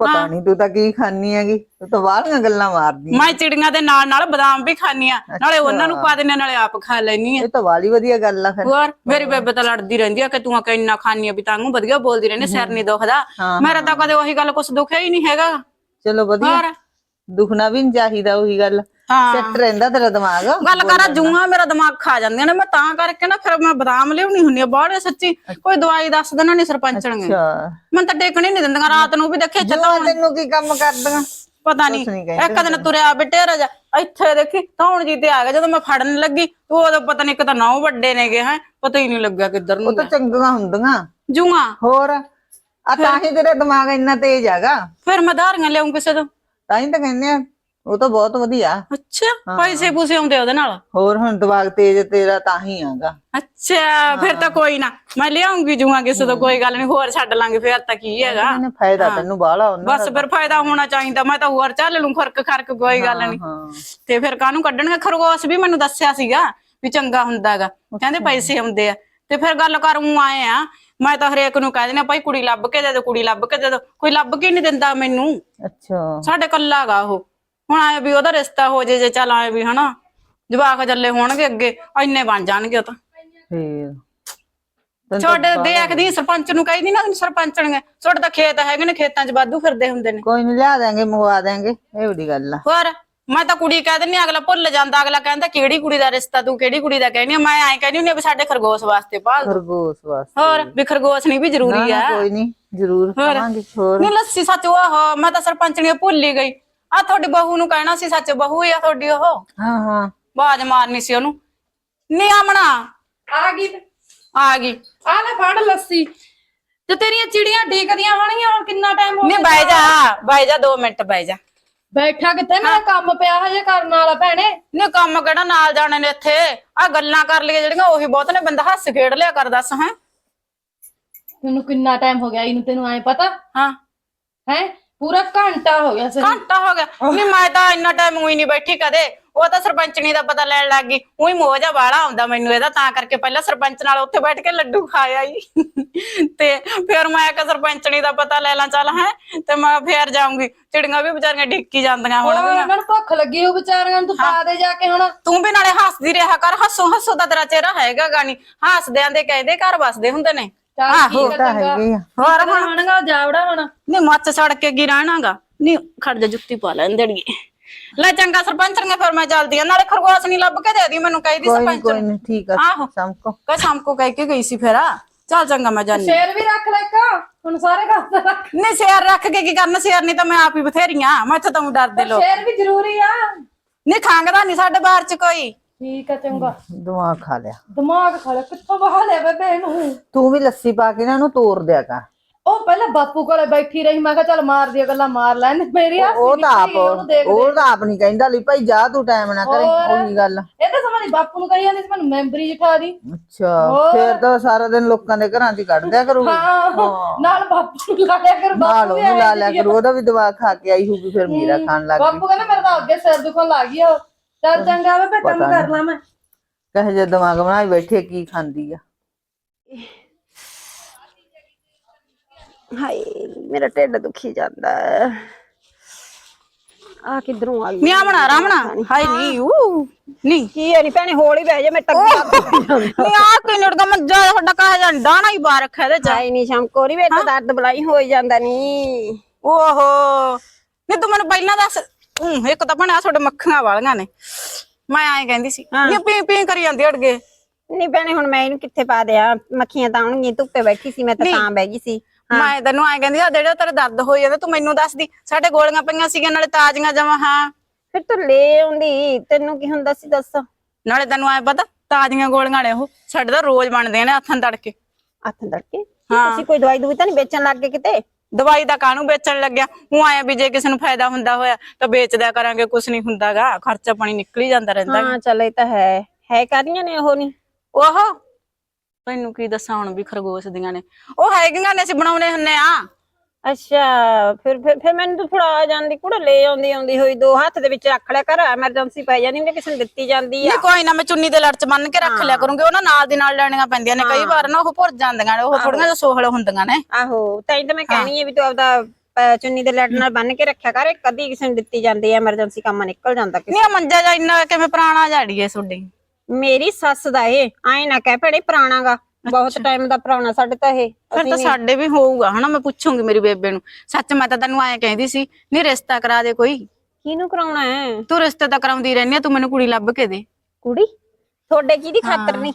ਪਤਾ ਨਹੀਂ ਤੂੰ ਤਾਂ ਕੀ ਖਾਨੀ ਹੈਗੀ ਤੂੰ ਤਾਂ ਵਾਲੀਆਂ ਗੱਲਾਂ ਮਾਰਦੀ ਮੈਂ ਚਿੜੀਆਂ ਦੇ ਨਾਲ ਨਾਲ ਬਦਾਮ ਵੀ ਖਾਨੀ ਆ ਨਾਲੇ ਉਹਨਾਂ ਨੂੰ ਪਾ ਦਿੰਨੇ ਨਾਲੇ ਆਪ ਖਾ ਲੈਣੀ ਆ। ਇਹ ਤਾਂ ਵਾਲੀ ਵਧੀਆ ਗੱਲ ਆ ਫਿਰ। ਹੋਰ ਮੇਰੀ ਬੇਬੇ ਤਾਂ ਲੜਦੀ ਰਹਿੰਦੀ ਆ ਕਿ ਤੂੰ ਆ ਕਿ ਇੰਨਾ ਖਾਨੀ ਆ ਵੀ ਤਾਂਗੂ ਵਧੀਆ ਬੋਲਦੀ ਰਹਿੰਦੀ ਸਿਰ ਨਹੀਂ ਦੁਖਦਾ। ਮੇਰਾ ਤਾਂ ਕਦੇ ਉਹੀ ਗੱਲ ਕੁਛ ਦੁਖਿਆ ਹੀ ਨਹੀਂ ਹੈਗਾ। ਚਲੋ ਵਧੀਆ। ਦੁਖਣਾ ਵੀ ਨਹੀਂ ਚਾਹੀਦਾ ਉਹੀ ਗੱਲ। ਸੈੱਟ ਰਹਿੰਦਾ ਤੇਰਾ ਦਿਮਾਗ। ਗੱਲ ਕਰਾਂ ਜੂਆਂ ਮੇਰਾ ਦਿਮਾਗ ਖਾ ਜਾਂਦੀਆਂ ਨੇ ਮੈਂ ਤਾਂ ਕਰਕੇ ਨਾ ਫਿਰ ਮੈਂ ਬਦਾਮ ਲਿਆਉਣੀ ਹੁੰਨੀ ਆ ਬਾਹਲੇ ਸੱਚੀ। ਕੋਈ ਦਵਾਈ ਦੱਸ ਦੇਣਾ ਨਹੀਂ ਸਰਪੰਚਣਗੇ ਅੱਛਾ। ਮੈਨੂੰ ਤਾਂ ਟੇਕਣੀ ਨਹੀਂ ਦਿੰਦੀਆਂ ਰਾਤ ਨੂੰ ਵੀ ਦੇਖੇ ਜੋ ਤੈਨੂੰ ਕੀ ਕੰਮ ਕਰਦੀਆਂ? ਪਤਾ ਨਹੀਂ। ਨੀ ਇੱਕ ਦਿਨ ਤੁਰਿਆ ਬਿਟੇਰਾ ਜਾ ਇੱਥੇ ਦੇਖੀ ਧੌਣ ਜੀ ਤੇ ਆ ਗਿਆ ਜਦੋਂ ਮੈਂ ਫੜਨ ਲੱਗੀ ਤੂੰ ਉਦੋਂ ਪਤਾ ਨਹੀਂ ਇੱਕ ਤਾਂ ਨੌ ਵੱਡੇ ਨੇਗੇ ਹੈ ਪਤਾ ਹੀ ਨਹੀਂ ਲੱਗਿਆ ਕਿੱਧਰ ਨੂੰ ਉਹ ਤਾਂ ਚੰਗੀਆਂ ਹੁੰਦੀਆਂ। ਜੂਆਂ। ਹੋਰ ਆ ਤਾਂ ਹੀ ਤੇਰਾ ਦਿਮਾਗ ਇੰਨਾ ਤੇਜ਼ ਹੈਗਾ। ਫਿਰ ਮੈਂ ਧਾਰੀਆਂ ਲਿਆਉਂ ਕਿਸੇ ਤੋਂ। ਤਾਂ ਹੀ ਤਾਂ ਕਹਿੰਦੇ ਆ ਉਹ ਤਾਂ ਬਹੁਤ ਵਧੀਆ। ਅੱਛਾ ਪੈਸੇ ਪੂਸੇ ਆਉਂਦੇ ਉਹਦੇ ਨਾਲ? ਹੋਰ ਹੁਣ ਦਿਮਾਗ ਤੇਜ਼ ਤੇਰਾ ਤਾਂ ਹੀ ਆਗਾ ਅੱਛਾ ਫਿਰ ਤਾਂ ਕੋਈ ਨਾ। ਮੈਂ ਲਿਆਉਂਗੀ ਜੂਆਂ ਕਿਸੇ ਤੋਂ ਕੋਈ ਗੱਲ ਨਹੀਂ ਹੋਰ ਛੱਡ ਲਾਂਗੇ ਫਿਰ ਤਾਂ ਕੀ ਹੈਗਾ। ਇਹਨੇ ਫਾਇਦਾ ਤੈਨੂੰ ਬਾਹਲਾ ਉਹਨਾਂ ਬਸ ਫਿਰ ਫਾਇਦਾ ਹੋਣਾ ਚਾਹੀਦਾ ਮੈਂ ਤਾਂ ਹੋਰ ਚੱਲ ਲੂੰ ਖਰਕ ਖਰਕ ਕੋਈ ਗੱਲ ਨਹੀਂ ਤੇ ਫਿਰ ਕਾਹਨੂੰ ਕੱਢਣਗੇ? ਖਰਗੋਸ਼ ਵੀ ਮੈਨੂੰ ਦੱਸਿਆ ਸੀਗਾ ਵੀ ਚੰਗਾ ਹੁੰਦਾਗਾ। ਕਹਿੰਦੇ ਪੈਸੇ ਆਉਂਦੇ ਆ। ਤੇ ਫਿਰ ਗੱਲ ਕਰੂੰ ਆਏ ਆ। ਮੈਂ ਤਾਂ ਹਰੇਕ ਨੂੰ ਕਹਿ ਦਿੰਦਾ ਭਾਈ ਕੁੜੀ ਲੱਭ ਕੇ ਦੇ ਦੋ ਕੁੜੀ ਲੱਭ ਕੇ ਦੇ ਦੋ। ਕੋਈ ਲੱਭ ਕੇ ਨਹੀਂ ਦਿੰਦਾ ਮੈਨੂੰ। ਅੱਛਾ। ਸਾਡੇ ਕੱਲਾਗਾ ਉਹ। ਹੁਣ ਆਏ ਵੀ ਉਹਦਾ ਰਿਸ਼ਤਾ ਹੋ ਜੇ ਜੇ ਚੱਲ ਆਏ ਵੀ ਹਨਾ? ਜਵਾਕ ਚੱਲੇ ਹੋਣਗੇ ਅੱਗੇ ਇੰਨੇ ਬਣ ਜਾਣਗੇ ਉਹ ਤਾਂ। ਫੇਰ। ਛੋਟੇ ਦੇਖਦੀ ਸਰਪੰਚ ਨੂੰ ਕਹਿੰਦੀ ਨਾ ਸਰਪੰਚਣਗੇ ਛੋਟੇ ਤਾਂ ਖੇਤ ਹੈਗੇ ਨੇ ਖੇਤਾਂ 'ਚ ਵਾਧੂ ਫਿਰਦੇ ਹੁੰਦੇ ਨੇ। ਕੋਈ ਨਹੀਂ ਲਿਆ ਦਾਂਗੇ ਮੰਗਵਾ ਦਾਂਗੇ ਇਹ ਬੜੀ ਗੱਲ ਆ। ਹੋਰ ਮੈਂ ਤਾਂ ਕੁੜੀ ਕਹਿ ਦਿੰਨੀ ਅਗਲਾ ਭੁੱਲ ਜਾਂਦਾ ਅਗਲਾ ਕਹਿੰਦਾ ਕਿਹੜੀ ਕੁੜੀ ਦਾ ਰਿਸ਼ਤਾ ਤੂੰ ਕਿਹੜੀ ਕੁੜੀ ਦਾ ਕਹਿਨੀ ਆ? ਮੈਂ ਐਂ ਕਹਿੰਦੀ ਹੁੰਦੀ ਆ ਵੀ ਸਾਡੇ ਖਰਗੋਸ਼ ਵਾਸਤੇ ਭਾਲ ਦਿਓ। ਖਰਗੋਸ਼ ਵਾਸਤੇ। ਹੋਰ ਵੀ ਖਰਗੋਸ਼ ਨਹੀਂ ਵੀ ਜ਼ਰੂਰੀ ਨਾ, ਆ। ਕੋਈ ਨਹੀਂ ਜ਼ਰੂਰ ਖਾਵਾਂਗੇ ਹੋਰ। ਨਹੀਂ ਲੱਸੀ ਸੱਚ ਉਹ ਮੈਂ ਤਾਂ ਸਰਪੰਚਣੀ ਭੁੱਲ ਹੀ ਗਈ। ਆ ਤੁਹਾਡੀ ਬਹੂ ਨੂੰ ਕਹਿਣਾ ਸੀ ਸੱਚ ਬਹੂ ਹੀ ਆ ਤੁਹਾਡੀ ਉਹ? ਹਾਂ ਹਾਂ। ਬਾਜ ਮਾਰਨੀ ਸੀ ਉਹਨੂੰ। ਨਹੀਂ ਆਮਣਾ ਆ ਗਈ ਆ ਗਈ। ਆ ਲੈ ਫੜ ਲੱਸੀ। ਤੇ ਤੇਰੀਆਂ ਚਿੜੀਆਂ ਡੀਕਦੀਆਂ ਹੋਣੀਆਂ ਹੁਣ ਕਿੰਨਾ ਟਾਈਮ ਹੋ ਨਹੀਂ ਬਹਿ ਜਾ ਬਹਿ ਜਾ 2 ਮਿੰਟ ਬਹਿ ਜਾ। ਬੈਠਾ ਕਿੱਥੇ? ਮੇਰਾ ਕੰਮ ਪਿਆ ਹਜੇ ਕਰਨ ਵਾਲਾ ਭੈਣੇ। ਨਹੀਂ ਕੰਮ ਕਿਹੜਾ ਨਾਲ ਜਾਣੇ ਨੇ ਇੱਥੇ? ਆ ਗੱਲਾਂ ਕਰ ਲਈਏ ਜਿਹੜੀਆਂ ਉਹੀ ਬਹੁਤ ਨੇ। ਬੰਦਾ ਹੱਸ ਖੇਡ ਲਿਆ ਕਰ ਦੱਸ ਹੈ? ਤੈਨੂੰ ਕਿੰਨਾ ਟਾਈਮ ਹੋ ਗਿਆ ਇਹਨੂੰ ਤੈਨੂੰ ਐ ਪਤਾ? ਹਾਂ। ਹੈ? ਪੂਰਾ ਘੰਟਾ ਹੋ ਗਿਆ ਸਰ। ਘੰਟਾ ਹੋ ਗਿਆ। ਨਹੀਂ ਮੈਂ ਤਾਂ ਇੰਨਾ ਟਾਈਮ ਉਹੀ ਨਹੀਂ ਬੈਠੀ ਕਦੇ। ਉਹ ਤਾਂ ਸਰਪੰਚਣੀ ਦਾ ਪਤਾ ਲੈਣ ਲੱਗ ਗਈ। ਉਹੀ ਮੋਜਾ ਵਾਲਾ ਆਉਂਦਾ ਮੈਨੂੰ ਇਹਦਾ ਤਾਂ ਕਰਕੇ ਪਹਿਲਾਂ ਸਰਪੰਚ ਨਾਲ ਉੱਥੇ ਬੈਠ ਕੇ ਲੱਡੂ ਖਾਇਆ ਹੀ ਤੇ ਫਿਰ ਮੈਂ ਇੱਕ ਸਰਪੰਚਣੀ ਦਾ ਪਤਾ ਲੈ ਲਾਂ ਚੱਲ ਹੈ। ਤੇ ਮੈਂ ਫੇਰ ਜਾਊਂਗੀ। ਚਿੜੀਆਂ ਵੀ ਵਿਚਾਰੀਆਂ ਡਿੱਕੀ ਜਾਂਦੀਆਂ ਹੁਣ ਉਹਨਾਂ ਨੂੰ ਭੁੱਖ ਲੱਗੀ ਹੋ ਵਿਚਾਰਿਆਂ ਨੂੰ ਤੂੰ ਪਾ ਦੇ ਜਾ ਕੇ ਹੁਣ। ਤੂੰ ਵੀ ਨਾਲੇ ਹੱਸਦੀ ਰਿਹਾ ਕਰ। ਹੱਸੋ ਹੱਸੋ ਦਾ ਤੇਰਾ ਚਿਹਰਾ ਹੈਗਾ ਗਾਣੀ ਹੱਸਦਿਆਂ ਦੇ ਕਹਿੰਦੇ ਘਰ ਵਸਦੇ ਹੁੰਦੇ ਨੇ। ਚੱਲ ਆਹੋ ਠੀਕ ਤਾਂ ਆ ਚੰਗਾ। ਹੈਗੇ ਆ। ਹੋਰ ਹੁਣ? ਹੋਣਗਾ ਜਾਵੜਾ ਹੁਣ। ਨਹੀਂ ਮੱਚ ਸੜ ਕੇ ਕੀ ਰਹਿਣਾਗਾ। ਨਹੀਂ ਖੜ ਜਾ ਜੁੱਤੀ ਪਾ ਲੈਣ ਦੇਣਗੇ ਲੈ ਚੰਗਾ ਸਰਪੰਚ ਨੇ ਫਿਰ ਮੈਂ ਚੱਲਦੀ ਆ। ਨਾਲੇ ਖਰਗੋਸ਼ ਨਹੀਂ ਲੱਭ ਕੇ ਦੇ ਦੀ ਮੈਨੂੰ ਕਹੀ ਦੀ ਕੋਈ ਨਹੀਂ ਸਰਪੰਚ ਕੋਈ ਨਹੀਂ ਠੀਕ ਆ ਆਹੋ। ਸਮਕੋ। ਕਹ ਸ਼ਾਮ ਕੋ ਕਹਿ ਕੇ ਗਈ ਸੀ ਫਿਰ। ਚੱਲ ਚੰਗਾ ਮੈਂ ਜਾਨੀ ਸ਼ੇਰ ਵੀ ਰੱਖ ਲੈ ਕਾ ਹੁਣ ਸਾਰੇ ਕੰਮ ਰੱਖ। ਨਹੀਂ ਸਿਰ ਰੱਖ ਕੇ ਕੀ ਕਰਨਾ? ਸਿਰ ਨਹੀਂ ਤਾਂ ਮੈਂ ਆਪ ਹੀ ਬਥੇਰੀਆਂ ਮੈਂ ਇੱਥੇ ਤਾਂ ਡਰਦੇ ਲੋਕ। ਸ਼ੇਰ ਵੀ ਜ਼ਰੂਰੀ ਆ। ਨਹੀਂ ਖੰਗਦਾ ਨਹੀਂ ਸਾਡੇ ਬਾਹਰ ਚ ਕੋਈ। ਠੀਕ ਆ ਚੰਗਾ। ਦਿਮਾਗ ਖਾ ਲਿਆ। ਦਿਮਾਗ ਖਾ ਲੈ ਕਿੱਥੋਂ ਬਹਾ ਲੈ ਬੇਬੇ ਨੂੰ? ਤੂੰ ਵੀ ਲੱਸੀ ਪਾ ਕੇ ਨਾ ਉਹਨੂੰ ਤੋੜ ਦਿਆ ਕਰ। ਉਹ ਪਹਿਲਾਂ ਬਾਪੂ ਕੋਲੇ ਬੈਠੀ ਰਹੀ ਮੈਂ ਕਿਹਾ ਚੱਲ ਮਾਰ ਦਿਆ ਗੱਲਾਂ ਮਾਰ ਲੈਣ ਮੇਰੀ ਹਾਸੀ ਉਹ ਤਾਂ ਆਪ ਉਹ ਤਾਂ ਆਪ ਨਹੀਂ ਕਹਿੰਦਾ ਲਈ ਭਾਈ ਜਾ ਤੂੰ ਟਾਈਮ ਨਾ ਕਰੇ। ਉਹੀ ਗੱਲ। ਇਹ ਤਾਂ ਸਮਾਂ ਬਾਪੂ ਨੂੰ ਕਹੀ ਜਾਂਦੀ ਸੀ ਮੈਨੂੰ ਮੈਂਬਰੀ ਜਿਠਾ ਦੀ। ਅੱਛਾ। ਫੇਰ ਤਾਂ ਸਾਰਾ ਦਿਨ ਲੋਕਾਂ ਦੇ ਘਰਾਂ 'ਚ ਹੀ ਕੱਢ ਦਿਆ ਕਰੂ ਹਾਂ ਨਾਲ ਬਾਪੂ ਨੂੰ ਲਾਇਆ ਕਰ ਨਾਲ ਬਾਪੂ ਉਹਨੂੰ ਲਾ ਲਿਆ। ਕਰੂ ਉਹਦਾ ਵੀ ਦਵਾ ਖਾ ਕੇ ਆਈ ਹੋਊਗੀ ਫਿਰ ਮੇਰਾ ਖਾਣ ਲੱਗ ਗਈ। ਬਾਪੂ ਕਹਿੰਦਾ ਮੇਰਾ ਤਾਂ ਅੱਗੇ ਸਿਰ ਦੁਖਣ ਲੱਗ ਗਿਆ। ਚੱਲ ਚੰਗਾ ਵੇ ਕੰਮ ਪਤਾ ਕਰ ਲਾਂ ਮੈਂ। ਕਹੇ ਜੇ ਦਿਮਾਗ ਬਣਾਈ ਬੈਠੇ ਕੀ ਖਾਂਦੀ ਆ। ਹਾਏ ਮੇਰਾ ਢਿੱਡ ਦੁਖੀ ਜਾਂਦਾ ਆ ਕਿਧਰੋਂ ਆ ਗਈ ਨਹੀਂ ਆਮਣਾ ਰਾਮਣਾ ਹਾਏ ਨਹੀਂ ਊ ਨਹੀਂ ਕੀ ਹੈ ਨੀ ਭੈਣੇ ਹੌਲੀ ਬਹਿ ਜਾ ਮੈਂ ਟੱਕਾ ਨਹੀਂ ਆ। ਕੋਈ ਲੜਦਾ ਮੱਜਾ ਤੁਹਾਡਾ ਕਹੇ ਜਾਂ ਡਾਣਾ ਹੀ ਬਾਹਰ ਰੱਖਿਆ ਇਹਦੇ ਚ। ਹਾਏ ਨਹੀਂ ਸ਼ਾਮ ਕੋਰੀ ਵੇ ਤਾਂ ਦਰਦ ਬਲਾਈ ਹੋਈ ਜਾਂਦਾ ਨੀ। ਓਹੋ ਨਹੀਂ ਤੂੰ ਮੈਨੂੰ ਪਹਿਲਾਂ ਦੱਸ ਹੂੰ ਇੱਕ ਤਾਂ ਬਣਿਆ ਤੁਹਾਡੇ ਮੱਖੀਆਂ ਵਾਲੀਆਂ ਨੇ। ਮੈਂ ਐਂ ਕਹਿੰਦੀ ਸੀ ਇਹ ਪੀ ਪੀ ਕਰੀ ਜਾਂਦੀ ਅੜ ਗਏ ਨਹੀਂ ਭੈਣੇ ਹੁਣ ਮੈਂ ਇਹਨੂੰ ਕਿੱਥੇ ਪਾ ਦਿਆਂ? ਮੱਖੀਆਂ ਤਾਂ ਆਉਣਗੀਆਂ ਧੁੱਪੇ ਬੈਠੀ ਸੀ ਮੈਂ ਤਾਂ ਤਾਂ ਬਹਿ ਗਈ ਸੀ। ਮੈਂ ਤੈਨੂੰ ਐ ਕਹਿੰਦੀ ਆ ਜਿਹੜੇ ਤੇਰੇ ਦਰਦ ਹੋਈ ਜਾਂਦਾ ਤੂੰ ਮੈਨੂੰ ਦੱਸਦੀ ਸਾਡੇ ਗੋਲੀਆਂ ਪਈਆਂ ਸੀਗੀਆਂ ਨਾਲੇ ਤਾਜ਼ੀਆਂ ਜਮਾ ਹਾਂ। ਫਿਰ ਤੂੰ ਲੈ ਆਉਂਦੀ ਤੈਨੂੰ ਕੀ ਹੁੰਦਾ ਸੀ ਦੱਸ? ਨਾਲੇ ਤੈਨੂੰ ਐ ਪਤਾ ਤਾਜ਼ੀਆਂ ਗੋਲੀਆਂ ਨੇ ਉਹ ਸਾਡੇ ਤਾਂ ਰੋਜ਼ ਬਣਦੇ ਨੇ ਹੱਥਾਂ ਤੜਕੇ। ਹੱਥ ਧੜਕੇ ਹਾਂ। ਤੁਸੀਂ ਕੋਈ ਦਵਾਈ ਦੂਈ ਤਾਂ ਨਹੀਂ ਵੇਚਣ ਲੱਗ ਗਏ ਕਿਤੇ? ਦਵਾਈ ਦਾ ਕਾਹਨੂੰ ਵੇਚਣ ਲੱਗਿਆ? ਉਹ ਆਇਆ ਵੀ ਜੇ ਕਿਸੇ ਨੂੰ ਫਾਇਦਾ ਹੁੰਦਾ ਹੋਇਆ ਤਾਂ ਵੇਚ ਦਿਆ ਕਰਾਂਗੇ ਕੁਛ ਨਹੀਂ ਹੁੰਦਾਗਾ। ਖਰਚਾ ਪਾਣੀ ਨਿਕਲ ਹੀ ਜਾਂਦਾ ਰਹਿੰਦਾ। ਹਾਂ ਚੱਲ ਇਹ ਤਾਂ ਹੈ। ਹੈ ਕਾਦੀਆਂ ਨੇ ਉਹ ਨਹੀਂ? ਉਹ ਤੈਨੂੰ ਕੀ ਦੱਸਾਂ ਹੁਣ ਵੀ ਖਰਗੋਸ਼ ਦੀਆਂ ਨੇ। ਉਹ ਹੈਗੀਆਂ ਨੇ ਅਸੀਂ ਬਣਾਉਣੇ ਹੁੰਨੇ ਆ। ਅੱਛਾ ਫਿਰ ਫਿਰ ਫਿਰ ਮੈਨੂੰ ਤੂੰ ਫੜਾ ਜਾਂਦੀ ਕੁੜਾ ਲੈ ਆਉਂਦੀ ਆਉਂਦੀ ਹੋਈ ਦੋ ਹੱਥ ਦੇ ਵਿੱਚ ਰੱਖ ਲਿਆ ਕਰ ਐਮਰਜੈਂਸੀ ਪੈ ਜਾਂਦੀ ਹੁੰਦੀ ਕਿਸੇ ਨੂੰ ਦਿੱਤੀ ਜਾਂਦੀ ਆ। ਨਹੀਂ ਕੋਈ ਨਾ ਮੈਂ ਚੁੰਨੀ ਦੇ ਲੜ ਚ ਬੰਨ ਕੇ ਰੱਖ ਲਿਆ ਕਰੂੰਗੀ ਉਹ ਨਾ ਨਾਲ ਦੀ ਨਾਲ ਲੈਣੀਆਂ ਪੈਂਦੀਆਂ ਨੇ ਕਈ ਵਾਰ ਨਾ ਉਹ ਭੁਰ ਜਾਂਦੀਆਂ ਨੇ ਉਹ ਥੋੜੀਆਂ ਜਿਹਾ ਸੋਹਲ ਹੁੰਦੀਆਂ ਨੇ। ਆਹੋ ਤਾਂ ਹੀ ਤਾਂ ਮੈਂ ਕਹਿਣੀ ਹੈ ਵੀ ਤੂੰ ਆਪਦਾ ਅਹ, ਚੁੰਨੀ ਦੇ ਲੜ ਨਾਲ ਬੰਨ ਕੇ ਰੱਖਿਆ ਕਰ ਇਹ ਕਦੀ ਕਿਸੇ ਨੂੰ ਦਿੱਤੀ ਜਾਂਦੀ ਹੈ ਐਮਰਜੈਂਸੀ ਕੰਮ ਨਿਕਲ ਜਾਂਦਾ ਕਿਸੇ ਨਹੀਂ ਮੰਜਾ ਜਾ ਇੰਨਾ ਕਿਵੇਂ ਪੁਰਾਣਾ ਝਾੜੀਏ ਤੁਹਾਡੀ? ਮੇਰੀ ਸੱਸ ਦਾ ਇਹ ਐ ਨਾ ਕਹਿ ਭੈਣੇ ਪੁਰਾਣਾਗਾ। ਬਹੁਤ ਟਾਈਮ ਦਾ ਪੁਰਾਣਾ ਸਾਡੇ ਤਾਂ ਇਹ ਫਿਰ ਤਾਂ ਸਾਡੇ ਵੀ ਹੋਊਗਾ ਹਨਾ ਮੈਂ ਪੁੱਛੂੰਗੀ ਮੇਰੀ ਬੇਬੇ ਨੂੰ। ਸੱਚ ਮੈਂ ਤਾਂ ਤੈਨੂੰ ਐਂ ਕਹਿੰਦੀ ਸੀ ਨਹੀਂ ਰਿਸ਼ਤਾ ਕਰਾ ਦੇ ਕੋਈ। ਕਿਹਨੂੰ ਕਰਾਉਣਾ ਹੈ? ਤੂੰ ਰਿਸ਼ਤੇ ਤਾਂ ਕਰਾਉਂਦੀ ਰਹਿੰਦੀ ਆ ਤੂੰ ਮੈਨੂੰ ਕੁੜੀ ਲੱਭ ਕੇ ਦੇ। ਕੁੜੀ? ਤੁਹਾਡੇ ਕਿਹਦੀ ਖਾਤਰ ਨਹੀਂ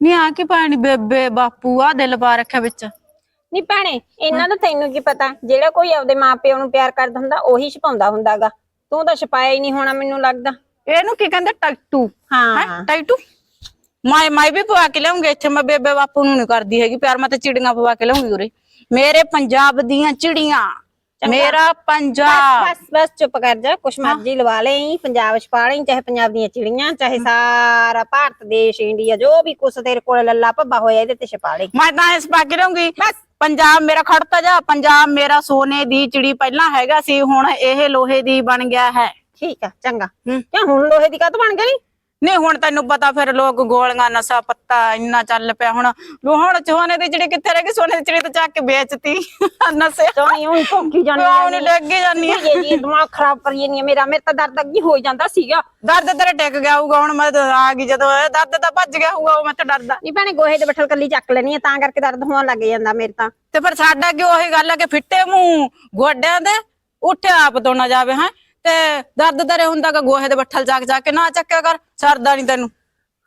ਨਹੀਂ ਆ ਕੀ ਪਾਣੀ ਬੇਬੇ ਬਾਪੂ ਆ ਦਿਲ ਪਾ ਰੱਖਿਆ ਵਿੱਚ। ਨਹੀਂ ਭੈਣੇ ਇਹਨਾਂ ਦਾ ਤੈਨੂੰ ਕੀ ਪਤਾ? ਜਿਹੜਾ ਕੋਈ ਆਪਦੇ ਮਾਪਿਆਂ ਨੂੰ ਪਿਆਰ ਕਰਦਾ ਹੁੰਦਾ ਉਹੀ ਛਪਾਉਂਦਾ ਹੁੰਦਾਗਾ। ਤੂੰ ਤਾਂ ਛਪਾਇਆ ਹੀ ਨਹੀਂ ਹੋਣਾ ਮੈਨੂੰ ਲੱਗਦਾ। ਇਹਨੂੰ ਕੀ ਕਹਿੰਦੇ ਟੈਟੂ? ਹੈ ਟੈਟੂ? ਮੈਂ ਮੈਂ ਵੀ ਪਵਾ ਕੇ ਲਿਆਉਂਗੀ ਇੱਥੇ ਮੈਂ ਬੇਬੇ ਬਾਪੂ ਨੂੰ ਨਹੀਂ ਕਰਦੀ ਹੈਗੀ ਪਿਆਰ ਮੈਂ ਤਾਂ ਚਿੜੀਆਂ ਪਵਾ ਕੇ ਲਿਆਉਂਗੀ ਉਰੇ। ਮੇਰੇ ਪੰਜਾਬ ਦੀਆਂ ਚਿੜੀਆਂ ਮੇਰਾ ਪੰਜਾਬ। ਬਸ ਬਸ ਚੁੱਪ ਕਰ ਜਾ ਕੁਛ ਮਰਜ਼ੀ ਲਵਾ ਲਈ ਪੰਜਾਬ ਚ ਪਾ ਲਈ ਚਾਹੇ ਪੰਜਾਬ ਦੀਆਂ ਚਿੜੀਆਂ ਚਾਹੇ ਸਾਰਾ ਭਾਰਤ ਦੇਸ਼ ਇੰਡੀਆ ਜੋ ਵੀ ਕੁਛ ਤੇਰੇ ਕੋਲ ਲੱਲਾ ਭੱਬਾ ਹੋਇਆ ਇਹਦੇ ਤੇ ਛਪਾ ਲਈ ਮੈਂ ਤਾਂ ਇਸ ਪਾ ਕੇ ਲਿਆਉਂਗੀ। ਪੰਜਾਬ ਮੇਰਾ ਖੜਤਾ ਜਾ ਪੰਜਾਬ ਮੇਰਾ ਸੋਨੇ ਦੀ ਚਿੜੀ ਪਹਿਲਾਂ ਹੈਗਾ ਸੀ ਹੁਣ ਇਹ ਲੋਹੇ ਦੀ ਬਣ ਗਿਆ ਹੈ। ਠੀਕ ਆ ਚੰਗਾ। ਕਿਉਂ ਹੁਣ ਲੋਹੇ ਦੀ ਕਾਤ ਬਣ ਗਈ? ਨਹੀਂ ਹੁਣ ਤੈਨੂੰ ਪਤਾ ਫਿਰ ਲੋਕ ਗੋਲੀਆਂ ਨਸ਼ਾ ਪੱਤਾ ਇੰਨਾ ਚੱਲ ਪਿਆ ਹੁਣ। ਹੁਣ ਸੋਨੇ ਦੀ ਚਿੜੀ ਕਿੱਥੇ ਰਹਿ ਗਈ? ਸੋਨੇ ਦੀ ਚਿੜੀ ਤਾਂ ਚੱਕ ਕੇ ਵੇਚਤੀ। ਨਸ਼ੇ। ਸੋਣੀ ਹੁਣ ਭੁੱਖੀ ਜਾਣੀ ਪਿਓ ਨੂੰ ਲੱਗ ਹੀ ਜਾਨੀ ਆ। ਇਹ ਜੀ ਦਿਮਾਗ ਖਰਾਬ ਕਰੀ ਆ ਮੇਰਾ। ਮੇਰੇ ਤਾਂ ਦਰਦ ਅੱਗੇ ਹੋ ਜਾਂਦਾ ਸੀਗਾ। ਦਰਦ ਤੇਰੇ ਟਿਕ ਗਿਆ ਹੋਊਗਾ ਹੁਣ ਮੈਂ ਆ ਗਈ ਜਦੋਂ ਦਰਦ ਤਾਂ ਭੱਜ ਗਿਆ ਹੋਊਗਾ ਉਹ ਮੈਂ ਤਾਂ ਡਰਦਾ। ਨਹੀਂ ਭੈਣੇ ਗੋਹੇ ਦੇ ਬੱਠਲ ਕੱਲੀ ਚੱਕ ਲੈਣੀ ਆ ਤਾਂ ਕਰਕੇ ਦਰਦ ਹੋਣ ਲੱਗ ਜਾਂਦਾ ਮੇਰੇ ਤਾਂ। ਤੇ ਫਿਰ ਸਾਡਾ ਕਿਉਂ ਉਹੀ ਗੱਲ ਹੈ ਕਿ ਫਿੱਟੇ ਮੂੰਹ ਗੋਡਿਆਂ ਦੇ ਉੱਠਿਆ ਆਪ ਤੋਂ ਨਾ ਜਾਵੇ ਹੈ। ਤੇ ਦਰਦ ਤੇਰੇ ਹੁੰਦਾ ਕਿ ਗੋਹੇ ਦੇ ਬੱਠਲ ਚੱਕ ਚੱਕ ਕੇ ਨਾ ਚੱਕਿਆ ਕਰ ਸਰਦਾ ਨਹੀਂ ਤੈਨੂੰ।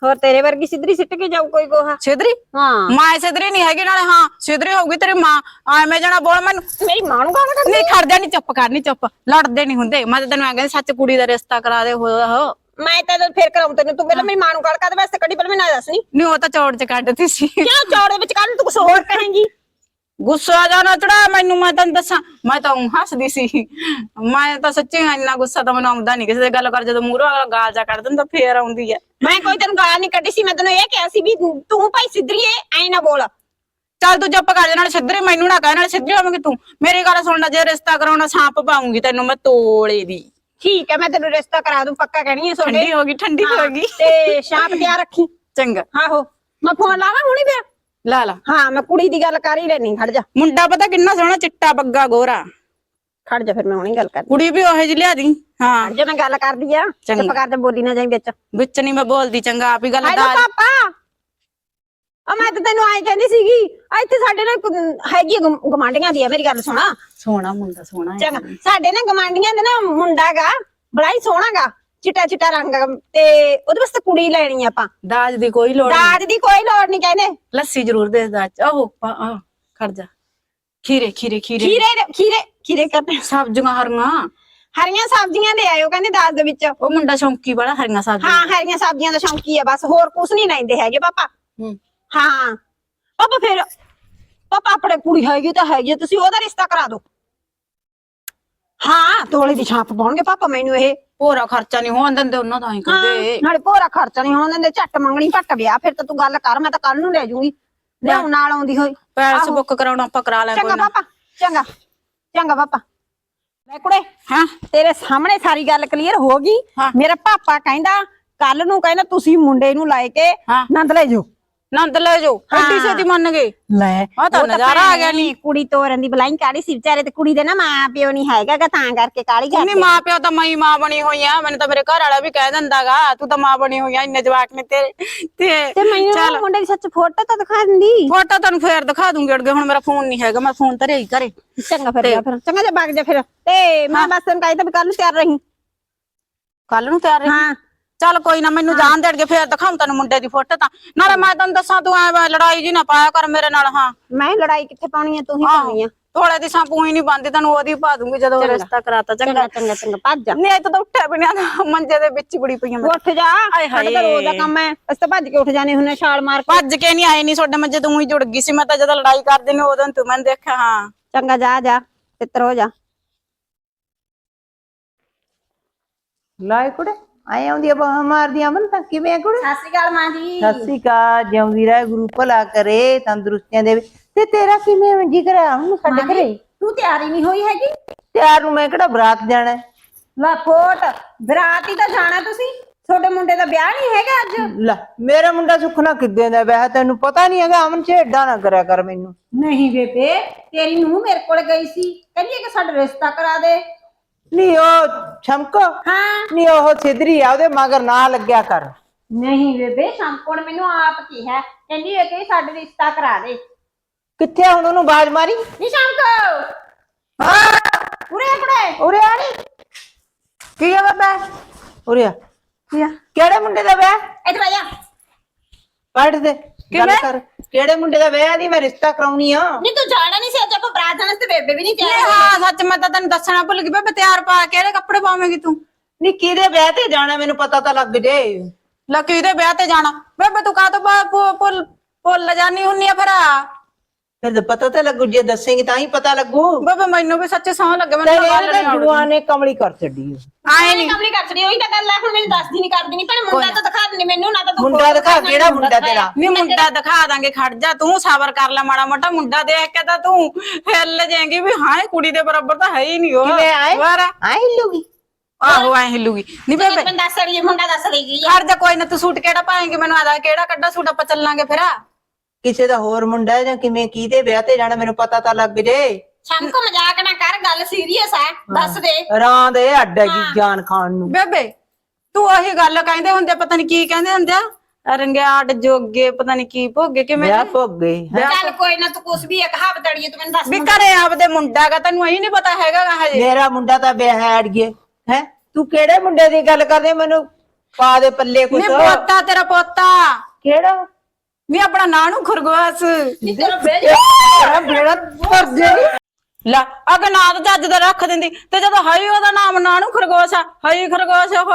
ਹੋਰ ਤੇਰੇ ਵਰਗੀ ਸਿੱਧਰੀ ਸਿੱਟ ਕੇ ਜਾਊ ਕੋਈ ਗੋਹਾ? ਸਿਧਰੀ? ਹਾਂ। ਮਾਂ ਸਿਧਰੀ ਨਹੀਂ ਹੈਗੀ ਨਾਲੇ ਹਾਂ ਸਿਧਰੀ ਹੋਊਗੀ ਤੇਰੀ ਮਾਂ। ਐਵੇਂ ਜਣਾ ਬੋਲ ਮੈਨੂੰ ਮੇਰੀ ਮਾਂ ਨੂੰ ਕੱਢ ਨਹੀਂ ਖੜਦੇ ਨਹੀਂ ਚੁੱਪ ਕਰ ਨਹੀਂ ਚੁੱਪ। ਲੜਦੇ ਨਹੀਂ ਹੁੰਦੇ। ਮੈਂ ਤਾਂ ਤੈਨੂੰ ਐਂ ਕਹਿੰਦੀ ਸੱਚ ਕੁੜੀ ਦਾ ਰਿਸ਼ਤਾ ਕਰਾ ਦੇ ਹੋ ਹੋ। ਮੈਂ ਤਾਂ ਜਦ ਫੇਰ ਕਰਾਉਂ ਤੈਨੂੰ ਤੂੰ ਪਹਿਲਾਂ ਮੇਰੀ ਮਾਂ ਨੂੰ ਗਾਲ ਕਾਦੇ ਵਾਸਤੇ ਕੱਢੀ ਪਹਿਲਾਂ ਮੈਨੂੰ ਦੱਸ ਨੀ। ਨਹੀਂ ਉਹ ਤਾਂ ਚੌੜ ਚ ਕੱਢਤੀ ਸੀ। ਕਿਉਂ ਚੌੜੇ ਵਿੱਚ ਕੱਢ ਤੂੰ ਕੁਛ ਹੋਰ ਕਹੇਂਗੀ? ਗੁੱਸਾ ਜਾਣਾ ਚੜਾ ਮੈਨੂੰ ਮੈਂ ਤੈਨੂੰ ਦੱਸਾਂ ਮੈਂ ਤਾਂ ਊਂ ਹੱਸਦੀ ਸੀ। ਮੈਂ ਤਾਂ ਸੱਚੀ ਇੰਨਾ ਗੁੱਸਾ ਤਾਂ ਮੈਨੂੰ ਆਉਂਦਾ ਨਹੀਂ ਕਿਸੇ ਦੀ ਗੱਲ ਕਰ ਜਦੋਂ ਮੂਹਰੋਂ ਅਗਲਾ ਗਾਲ ਜਾ ਕੱਢ ਦਿੰਦਾ ਫੇਰ ਆਉਂਦੀ ਹੈ ਮੈਂ ਕੋਈ ਤੈਨੂੰ ਗਾਲ ਨਹੀਂ ਕੱਢੀ ਸੀ ਮੈਂ ਤੈਨੂੰ ਇਹ ਕਿਹਾ ਸੀ ਵੀ ਤੂੰ ਭਾਈ ਸਿੱਧਰੀਏ ਐ ਨਾ ਬੋਲ। ਚੱਲ ਤੂੰ ਚੁੱਪ ਕਰ ਜਾ ਨਾਲ ਸਿੱਧਰੀ ਮੈਨੂੰ ਨਾ ਕਹਿ ਨਾਲ ਸਿੱਧਰੀ ਹੋਵੇਂਗੀ ਤੂੰ। ਮੇਰੀ ਗੱਲ ਸੁਣ ਲੈ ਜੇ ਰਿਸ਼ਤਾ ਕਰਾਉਣਾ ਸਾਂਪ ਪਾਉਂਗੀ ਤੈਨੂੰ ਮੈਂ ਤੋਲੇ ਦੀ। ਠੀਕ ਹੈ ਮੈਂ ਤੈਨੂੰ ਰਿਸ਼ਤਾ ਕਰਾ ਦੂੰ ਪੱਕਾ ਕਹਿਣੀ ਹੈ ਠੰਡੀ ਹੋ ਗਈ ਠੰਡੀ ਹੋ ਗਈ। ਤੇ ਸ਼ਾਪ ਤਿਆਰ ਰੱਖੀ। ਚੰਗਾ। ਆਹੋ ਮੈਂ ਫੋਨ ਲਾਵਾਂ ਹੁਣੀ ਫਿਰ? ਲਾ ਲਾ। ਹਾਂ ਮੈਂ ਕੁੜੀ ਦੀ ਗੱਲ ਕਰ ਹੀ ਲੈਣੀ ਖੜ ਜਾ। ਮੁੰਡਾ ਪਤਾ ਕਿੰਨਾ ਸੋਹਣਾ ਚਿੱਟਾ ਬੱਗਾ ਗੋਰਾ। ਖੜ ਜਾ ਫਿਰ ਮੈਂ ਹੁਣੀ ਗੱਲ ਕਰਦੀ। ਕੁੜੀ ਵੀ ਉਹੇ ਜਿਹੀ ਲਿਆ ਦੀ ਹਾਂ। ਜੇ ਮੈਂ ਗੱਲ ਕਰਦੀ ਆ। ਚੰਗਾ। ਚੁੱਪ ਕਰ ਜਾ ਬੋਲੀ ਨਾ ਜਾਈ ਵਿੱਚ। ਵਿੱਚ ਨਹੀਂ ਮੈਂ ਬੋਲਦੀ ਚੰਗਾ ਆਪ ਹੀ ਗੱਲ ਹੈਲੋ ਦਾਜ ਪਾਪਾ। ਆ ਮੈਂ ਤਾਂ ਤੈਨੂੰ ਆਏ ਕਹਿੰਦੀ ਸੀਗੀ ਆ ਇੱਥੇ ਸਾਡੇ ਨਾਲ ਇੱਕ ਹੈਗੀ ਗਮਾਂਡੀਆਂ ਦੀ ਆ ਮੇਰੀ ਗੱਲ ਸੁਣਾ। ਸੋਹਣਾ ਮੁੰਡਾ ਸੋਹਣਾ ਹੈ ਚੰਗਾ ਸਾਡੇ ਨਾ ਗਮਾਂਡੀਆਂ ਦੇ ਨਾ ਮੁੰਡਾਗਾ ਬੜਾ ਹੀ ਸੋਹਣਾਗਾ ਚਿੱਟਾ ਚਿੱਟਾ ਰੰਗ ਤੇ ਉਹਦੇ ਵਾਸਤੇ ਕੁੜੀ ਲੈਣੀ ਆ ਆਪਾਂ। ਦਾਜ ਦੀ ਕੋਈ ਲੋੜ ਨਹੀਂ। ਦਾਜ ਦੀ ਕੋਈ ਲੋੜ ਨਹੀਂ ਕਹਿੰਦੇ। ਲੱਸੀ ਜ਼ਰੂਰ ਦੇ ਦਾਜ ਆਹੋ ਪਾ- ਆਹ, ਖੜ ਜਾ। ਖੀਰੇ ਖੀਰੇ ਖੀਰੇ। ਖੀਰੇ ਖੀਰੇ ਖੀਰੇ ਕਰਦੇ ਸਬਜ਼ੀਆਂ ਹਰੀਆਂ। ਹਰੀਆਂ ਸਬਜ਼ੀਆਂ ਦੇ ਆਇਓ ਕਹਿੰਦੇ ਦਾਜ ਦੇ ਵਿੱਚ। ਉਹ ਮੁੰਡਾ ਸ਼ੌਂਕੀ ਵਾਲਾ ਹਰੀਆਂ ਸਬਜ਼ੀਆਂ। ਹਾਂ ਹਰੀਆਂ ਸਬਜ਼ੀਆਂ ਦਾ ਸ਼ੌਂਕੀ ਆ ਬਸ ਹੋਰ ਕੁਝ ਨਹੀਂ ਲੈਂਦੇ ਹੈਗੇ ਪਾਪਾ। ਹੂੰ। ਹਾਂ। ਪਾਪਾ ਫਿਰ ਪਾਪਾ ਆਪਣੇ ਕੁੜੀ ਹੈਗੀ ਤਾਂ ਹੈਗੀ ਆ, ਤੁਸੀਂ ਉਹਦਾ ਰਿਸ਼ਤਾ ਕਰਾ ਦਿਓ। ਹਾਂ। ਤੋਲੇ ਦੀ ਛਾਪ ਪਾਉਣਗੇ ਪਾਪਾ ਮੈਨੂੰ ਇਹ। ਪੂਰਾ ਖਰਚਾ ਨਹੀਂ ਹੋਣ ਦਿੰਦੇ ਉਹਨਾਂ ਦਾ ਹੀ ਕਰਦੇ। ਨਾਲੇ ਭੋਰਾ ਖਰਚਾ ਨਹੀਂ ਹੋਣ ਦਿੰਦੇ ਝੱਟ ਮੰਗਣੀ ਘੱਟ ਵਿਆਹ। ਫਿਰ ਤਾਂ ਤੂੰ ਗੱਲ ਕਰ ਮੈਂ ਤਾਂ ਕੱਲ ਨੂੰ ਲੈ ਜੂੰਗੀ। ਲਿਆਉਣ ਨਾਲ ਆਉਂਦੀ ਹੋਈ। ਪੈਸੇ। ਬੁੱਕ ਕਰਾਉਣਾ ਆਪਾਂ ਕਰਾ ਲੈ ਚੰਗਾ ਕੋਈ ਪਾਪਾ ਚੰਗਾ। ਚੰਗਾ ਪਾਪਾ। ਲੈ ਕੁੜੇ ਹਾਂ। ਤੇਰੇ ਸਾਹਮਣੇ ਸਾਰੀ ਗੱਲ ਕਲੀਅਰ ਹੋ ਗਈ। ਮੇਰਾ ਪਾਪਾ ਕਹਿੰਦਾ ਕੱਲ ਨੂੰ ਕਹਿੰਦਾ ਤੁਸੀਂ ਮੁੰਡੇ ਨੂੰ ਲੈ ਕੇ। ਨੰਦ ਲੈ ਜਾਓ। ਨੰਦ ਲੈ ਜਾਓ ਐਡੀ ਛੇਤੀ ਮੰਨ ਗਏ। ਲੈ ਆਹ ਤਾਂ ਨਜ਼ਾਰਾ ਆ ਗਿਆ ਨਹੀਂ ਕੁੜੀ ਤੋਰਨ ਦੀ ਬਲਾਈ ਕਾੜੀ ਸੀ ਵਿਚਾਰੇ ਤੇ ਕੁੜੀ ਦੇ ਨਾ ਮਾਂ ਪਿਓ ਨਹੀਂ ਹੈਗਾਗਾ ਤਾਂ ਕਰਕੇ ਕਾਲੀ ਨਹੀਂ ਕਰਦੇ ਮਾਂ ਪਿਓ ਤਾਂ ਮਈ ਮਾਂ ਬਣੀ ਹੋਈ ਆ ਮੈਨੂੰ ਤਾਂ ਮੇਰੇ ਘਰ ਵਾਲਾ ਵੀ ਕਹਿ ਦਿੰਦਾਗਾ ਤੂੰ ਤਾਂ ਮਾਂ ਬਣੀ ਹੋਈ ਆ ਇੰਨੇ ਜਵਾਕ ਨੇ ਤੇਰੇ। ਤੇ ਤੇ ਮੈਨੂੰ ਮੁੰਡੇ ਦੀ ਸੱਚ ਫੋਟੋ ਤਾਂ ਦਿਖਾ ਦਿੰਦੀ। ਫੋਟੋ ਤੁਹਾਨੂੰ ਫੇਰ ਦਿਖਾ ਦੂੰਗੀ ਅੜਗੇ ਹੁਣ ਮੇਰਾ ਫੋਨ ਨਹੀਂ ਹੈਗਾ ਮੈਂ ਫੋਨ ਧਰਿਆ ਹੀ ਘਰੇ। ਚੰਗਾ ਫਿਰ ਜਾ ਫਿਰ। ਚੰਗਾ ਜਾ ਵਗ ਜਾ ਫਿਰ। ਤੇ ਮੈਂ ਬਸ ਤੈਨੂੰ ਕਹਿੰਦਾ ਵੀ ਕੱਲ ਨੂੰ ਤਿਆਰ ਰਹੀ। ਕੱਲ ਨੂੰ ਤਿਆਰ ਰਹੀ? ਹਾਂ। ਚੱਲ ਕੋਈ ਨਾ ਮੈਨੂੰ ਜਾਣ ਦੇਣਗੇ ਫੇਰ ਦਿਖਾਉਂ ਤੈਨੂੰ ਮੁੰਡੇ ਦੀ ਫੋਟੋ ਤਾਂ। ਨਾਲੇ ਮੈਂ ਤੈਨੂੰ ਦੱਸਾਂ ਤੂੰ ਐ ਲੜਾਈ ਜੀ ਨਾ ਪਾਇਆ ਕਰ ਮੇਰੇ ਨਾਲ ਹਾਂ। ਮੈਂ ਲੜਾਈ ਕਿੱਥੇ ਪਾਉਣੀ ਆ ਤੂੰ ਹੀ ਪਾਉਣੀ ਆ। ਥੋੜੇ ਦੀ ਸਾਂ ਹੀ ਨਹੀਂ ਬੰਦੀ ਤੈਨੂੰ ਉਹਦੀ ਪਾ ਦੂੰਗੀ ਜਦੋਂ ਉਹ ਰਿਸ਼ਤਾ ਕਰਾਤਾ ਚੰਗਾ। ਚੰਗਾ ਚੰਗਾ ਚੰਗਾ ਭੱਜ ਜਾ। ਨਹੀਂ ਇੱਥੇ ਤਾਂ ਉੱਠਿਆ ਬਿਨਾਂ ਨਾ ਮੰਜੇ ਦੇ ਵਿੱਚ ਹੀ ਬੜੀ ਪਈਆਂ ਮੈਂ। ਉੱਠ ਜਾ ਆਏ ਸਾਡਾ ਤਾਂ ਰੋਜ਼ ਦਾ ਕੰਮ ਹੈ ਅਸੀਂ ਤਾਂ ਭੱਜ ਕੇ ਉੱਠ ਜਾਣੇ ਹੁੰਨੇ ਛਾਲ ਮਾਰ ਕੇ। ਭੱਜ ਕੇ ਨਹੀਂ ਆਏ ਨਹੀਂ ਤੁਹਾਡੇ ਮੰਜੇ ਤੂੰ ਹੀ ਜੁੜ ਗਈ ਸੀ ਮੈਂ ਤਾਂ ਜਦੋਂ ਲੜਾਈ ਕਰਦੇ ਨੇ ਉਦੋਂ ਤੂੰ ਮੈਨੂੰ ਦੇਖਿਆ ਹਾਂ। ਚੰਗਾ ਜਾ ਜਾ ਤਿੱਤਰ ਹੋ ਜਾ। ਲਾਏ ਕੁੜੇ? ਆਏ ਆਉਂਦੀ ਆ ਬਾਹਾਂ ਮਾਰਦੀਆਂ ਮਨ ਤਾਂ ਕਿਵੇਂ ਆ ਕੁੜੇ? ਸਤਿ ਸ਼੍ਰੀ ਅਕਾਲ ਮਾਂ ਜੀ। ਸਤਿ ਸ੍ਰੀ ਅਕਾਲ ਜਿਉਂਦੀ ਰਹਿ ਗੁਰੂ ਭਲਾ ਕਰੇ ਤੰਦਰੁਸਤੀਆਂ ਦੇਵੇ। ਤੇ ਤੇਰਾ ਕਿਵੇਂ ਜੀ ਕਰਾ ਹੁਣ ਸਾਡੇ ਘਰੇ? ਤੂੰ ਤਿਆਰੀ ਨਹੀਂ ਹੋਈ ਹੈਗੀ? ਤਿਆਰ ਨੂੰ ਮੈਂ ਕਿਹੜਾ ਬਰਾਤ ਜਾਣਾ? ਹੈ? ਲੈ ਫੋਟ ਬਰਾਤ ਹੀ ਤਾਂ ਜਾਣਾ ਤੁਸੀਂ। ਤੁਹਾਡੇ ਮੁੰਡੇ ਦਾ ਵਿਆਹ ਨਹੀਂ ਹੈਗਾ ਅੱਜ? ਲੈ ਮੇਰਾ ਮੁੰਡਾ ਸੁਖਣਾ ਕਿੱਦਾਂ ਦਾ ਵਿਆਹ ਤੈਨੂੰ ਪਤਾ ਨਹੀਂ ਹੈਗਾ ਅਮਨ ਛੇੜਾ ਨਾ ਕਰਿਆ ਕਰ ਮੈਨੂੰ। ਨਹੀਂ ਬੇਬੇ ਤੇਰੀ ਨੂੰ ਮੇਰੇ ਕੋਲ ਗਈ ਸੀ। ਕਹਿੰਦੀ ਕਿ ਸਾਡਾ ਰਿਸ਼ਤਾ ਕਰਾ ਦੇ। ਨਹੀਂ ਉਹ ਛਮਕੋ ਹਾਂ। ਨਹੀਂ ਉਹ ਸਿਧਰੀ ਆ ਉਹਦੇ ਮਗਰ ਨਾ ਲੱਗਿਆ ਕਰ। ਨਹੀਂ ਬੇਬੇ ਸ਼ਾਮਕੋੜ ਮੈਨੂੰ ਆਪ ਕੀ ਹੈ ਕਹਿੰਦੀ ਹੈ ਕਿ ਸਾਡਾ ਰਿਸ਼ਤਾ ਕਰਾ ਦੇ। ਕਿੱਥੇ ਆ ਹੁਣ ਉਹਨੂੰ ਬਾਜ ਮਾਰੀ? ਨੀ ਸ਼ਾਮਕੋ! ਉਰੇ ਆ ਕੁੜੇ। ਉਰੇ ਆ ਨੀ। ਕੀ ਆ ਬਾਬਾ? ਉਰੇ ਆ। ਕੀ ਆ? ਕਿਹੜੇ ਮੁੰਡੇ ਦਾ ਵਿਆਹ? ਇੱਧਰ ਆ ਜਾ। ਕੱਢ ਦੇ। ਗੱਲ ਕਰ ਕਿਹੜੇ ਮੁੰਡੇ ਦਾ ਵਿਆਹ ਨਹੀਂ ਮੈਂ ਰਿਸ਼ਤਾ ਕਰਾਉਣੀ ਆ। ਨਹੀਂ ਤੂੰ ਜਾਣਾ ਨਹੀਂ ਸੀ ਅੱਜ ਆਪਾਂ ਬਰਾਤ ਜਾਣਾ ਸੀ ਤੇ ਬੇਬੇ ਵੀ ਨਹੀਂ ਨਹੀਂ ਤਿਆਰ ਹਾਂ ਸੱਚ ਮੈਂ ਤਾਂ ਤੈਨੂੰ ਦੱਸਣਾ ਭੁੱਲ ਗਈ ਬੇਬੇ ਤਿਆਰ ਪਾ ਕਿਹੜੇ ਕੱਪੜੇ ਪਾਵੇਂਗੀ ਤੂੰ। ਨਹੀਂ ਕਿਹਦੇ ਵਿਆਹ ਤੇ ਜਾਣਾ ਮੈਨੂੰ ਪਤਾ ਤਾਂ ਲੱਗ ਜੇ। ਲੱਕੀ ਦੇ ਵਿਆਹ ਤੇ ਜਾਣਾ? ਬੇਬੇ ਤੂੰ ਕਾਹ ਤੋਂ ਭੁੱਲ ਭੁੱਲ ਜਾਨੀ ਹੁੰਨੀ ਆ ਫਿਰ? ਫਿਰ ਤਾਂ ਪਤਾ ਤਾਂ ਲੱਗੂ ਜੇ ਦੱਸੇਂਗੀ ਤਾਂ ਹੀ ਪਤਾ ਲੱਗੂ। ਬੇਬੇ ਮੈਨੂੰ ਵੀ ਸੱਚੇ ਸੌਂ ਲੱਗੇ ਮੈਨੂੰ ਤਾਂ ਗੱਲ ਨਹੀਂ ਜੁਆਨ ਨੇ ਕਮਲੀ ਕਰ ਛੱਡੀ। ਆਏ ਨਹੀਂ ਕੰਪਨੀ ਕਰ ਛੜੀ ਉਹੀ ਤਾਂ ਗੱਲ ਹੈ ਹੁਣ ਮੈਨੂੰ ਦੱਸਦੀ ਨਹੀਂ ਕਰਦੀ ਨਹੀਂ ਭੈਣ ਮੁੰਡਾ ਤਾਂ ਦਿਖਾ ਦਿੰਦੀ ਮੈਨੂੰ ਨਾ ਤਾਂ ਤੂੰ ਮੁੰਡਾ ਦਿਖਾ ਕਿਹੜਾ ਮੁੰਡਾ ਤੇਰਾ? ਨਹੀਂ ਮੁੰਡਾ ਦਿਖਾ ਦਾਂਗੇ ਖੜ ਜਾ ਤੂੰ ਸਬਰ ਕਰ ਲੈ ਮਾੜਾ ਮੋਟਾ ਮੁੰਡਾ ਦੇਖ ਕੇ ਤਾਂ ਤੂੰ ਹਿੱਲ ਜਾਏਂਗੀ ਵੀ ਹਾਂ ਇਹ ਕੁੜੀ ਦੇ ਬਰਾਬਰ ਤਾਂ ਹੈ ਹੀ ਨਹੀਂ ਉਹ। ਕਿਵੇਂ ਆਏ? ਵਾਰ ਆਈ ਹਿੱਲੂਗੀ? ਆਹੋ ਐ ਹਿੱਲੂਗੀ। ਨਹੀਂ ਬੇਬੇ। ਮੈਂ ਦੱਸ ਰਹੀ ਮੁੰਡਾ ਦੱਸ ਰਹੀ ਗਈ ਖੜ ਜਾ ਕੋਈ ਨਾ ਤੂੰ ਸੂਟ ਕਿਹੜਾ ਪਾਏਂਗੀ? ਮੈਨੂੰ ਆਦਾ ਕਿਹੜਾ ਕੱਢਾ ਸੂਟ ਆਪਾਂ ਚੱਲਾਂਗੇ ਫਿਰ? ਕਿਸੇ ਦਾ ਹੋਰ ਮੁੰਡਾ ਹੈ ਜਾਂ ਕਿਵੇਂ ਕਿਹਦੇ ਵਿਆਹ ਤੇ ਜਾਣਾ ਮੈਨੂੰ ਪਤਾ ਤਾਂ ਲੱਗ ਜੇ। ਸ਼ਾਮ ਕੋ ਮਜ਼ਾਕ ਨਾ ਕਰ ਗੱਲ ਸੀਰੀਅਸ ਹੈ ਦੱਸ ਦੇ। ਰਾਂ ਦੇ ਅੱਡ ਹੈਗੀ ਜਾਨ ਖਾਣ ਨੂੰ। ਬੇਬੇ ਤੂੰ ਉਹੀ ਗੱਲ ਕਹਿੰਦੇ ਹੁੰਦੇ ਪਤਾ ਨਹੀਂ ਕੀ ਕਹਿੰਦੇ ਹੁੰਦੇ ਆ। ਰੰਗਿਆੜ ਜੋਗੇ ਪਤਾ ਨਹੀਂ ਕੀ ਭੋਗੇ ਕਿਵੇਂ ਵਿਆਹ ਭੁੱਗ ਗਏ ਹੈਂ। ਚੱਲ ਕੋਈ ਨਾ ਤੂੰ ਕੁਛ ਵੀ ਇੱਕ ਕਹਾਵਤ ਅੜੀਏ ਤੂੰ ਮੈਨੂੰ ਦੱਸ ਵੀ ਘਰੇ ਆਪਦੇ ਮੁੰਡਾ ਗਾ ਤੈਨੂੰ ਇਹੀ ਨਹੀਂ ਪਤਾ ਹੈਗਾ ਹਜੇ। ਮੇਰਾ ਮੁੰਡਾ ਤਾਂ ਵਿਆਹ ਹੈ ਅੜੀਏ ਹੈ? ਤੂੰ ਕਿਹੜੇ ਮੁੰਡੇ ਦੀ ਗੱਲ ਕਰਦੇ ਮੈਨੂੰ ਪਾ ਦੇ ਪੱਲੇ ਕੁਛ। ਨਹੀਂ ਪੋਤਾ ਤੇਰਾ ਪੋਤਾ। ਕਿਹੜਾ? ਨਹੀਂ ਆਪਣਾ ਨਾਂ ਨੂੰ ਖਰਗੋਸ਼। ਤੇਰਾ ਬੇੜਾ ਭਰ ਜੇ। ਲੈ ਅਗ ਨਾਂ ਤਾਂ ਚੱਜ ਦਾ ਰੱਖ ਦਿੰਦੀ। ਤੇ ਜਦੋਂ ਹਾਈ ਉਹਦਾ ਨਾਮ ਨਾਂ ਨੂੰ ਖਰਗੋਸ਼ ਆ ਹਾਈ ਖਰਗੋਸ਼ ਉਹ।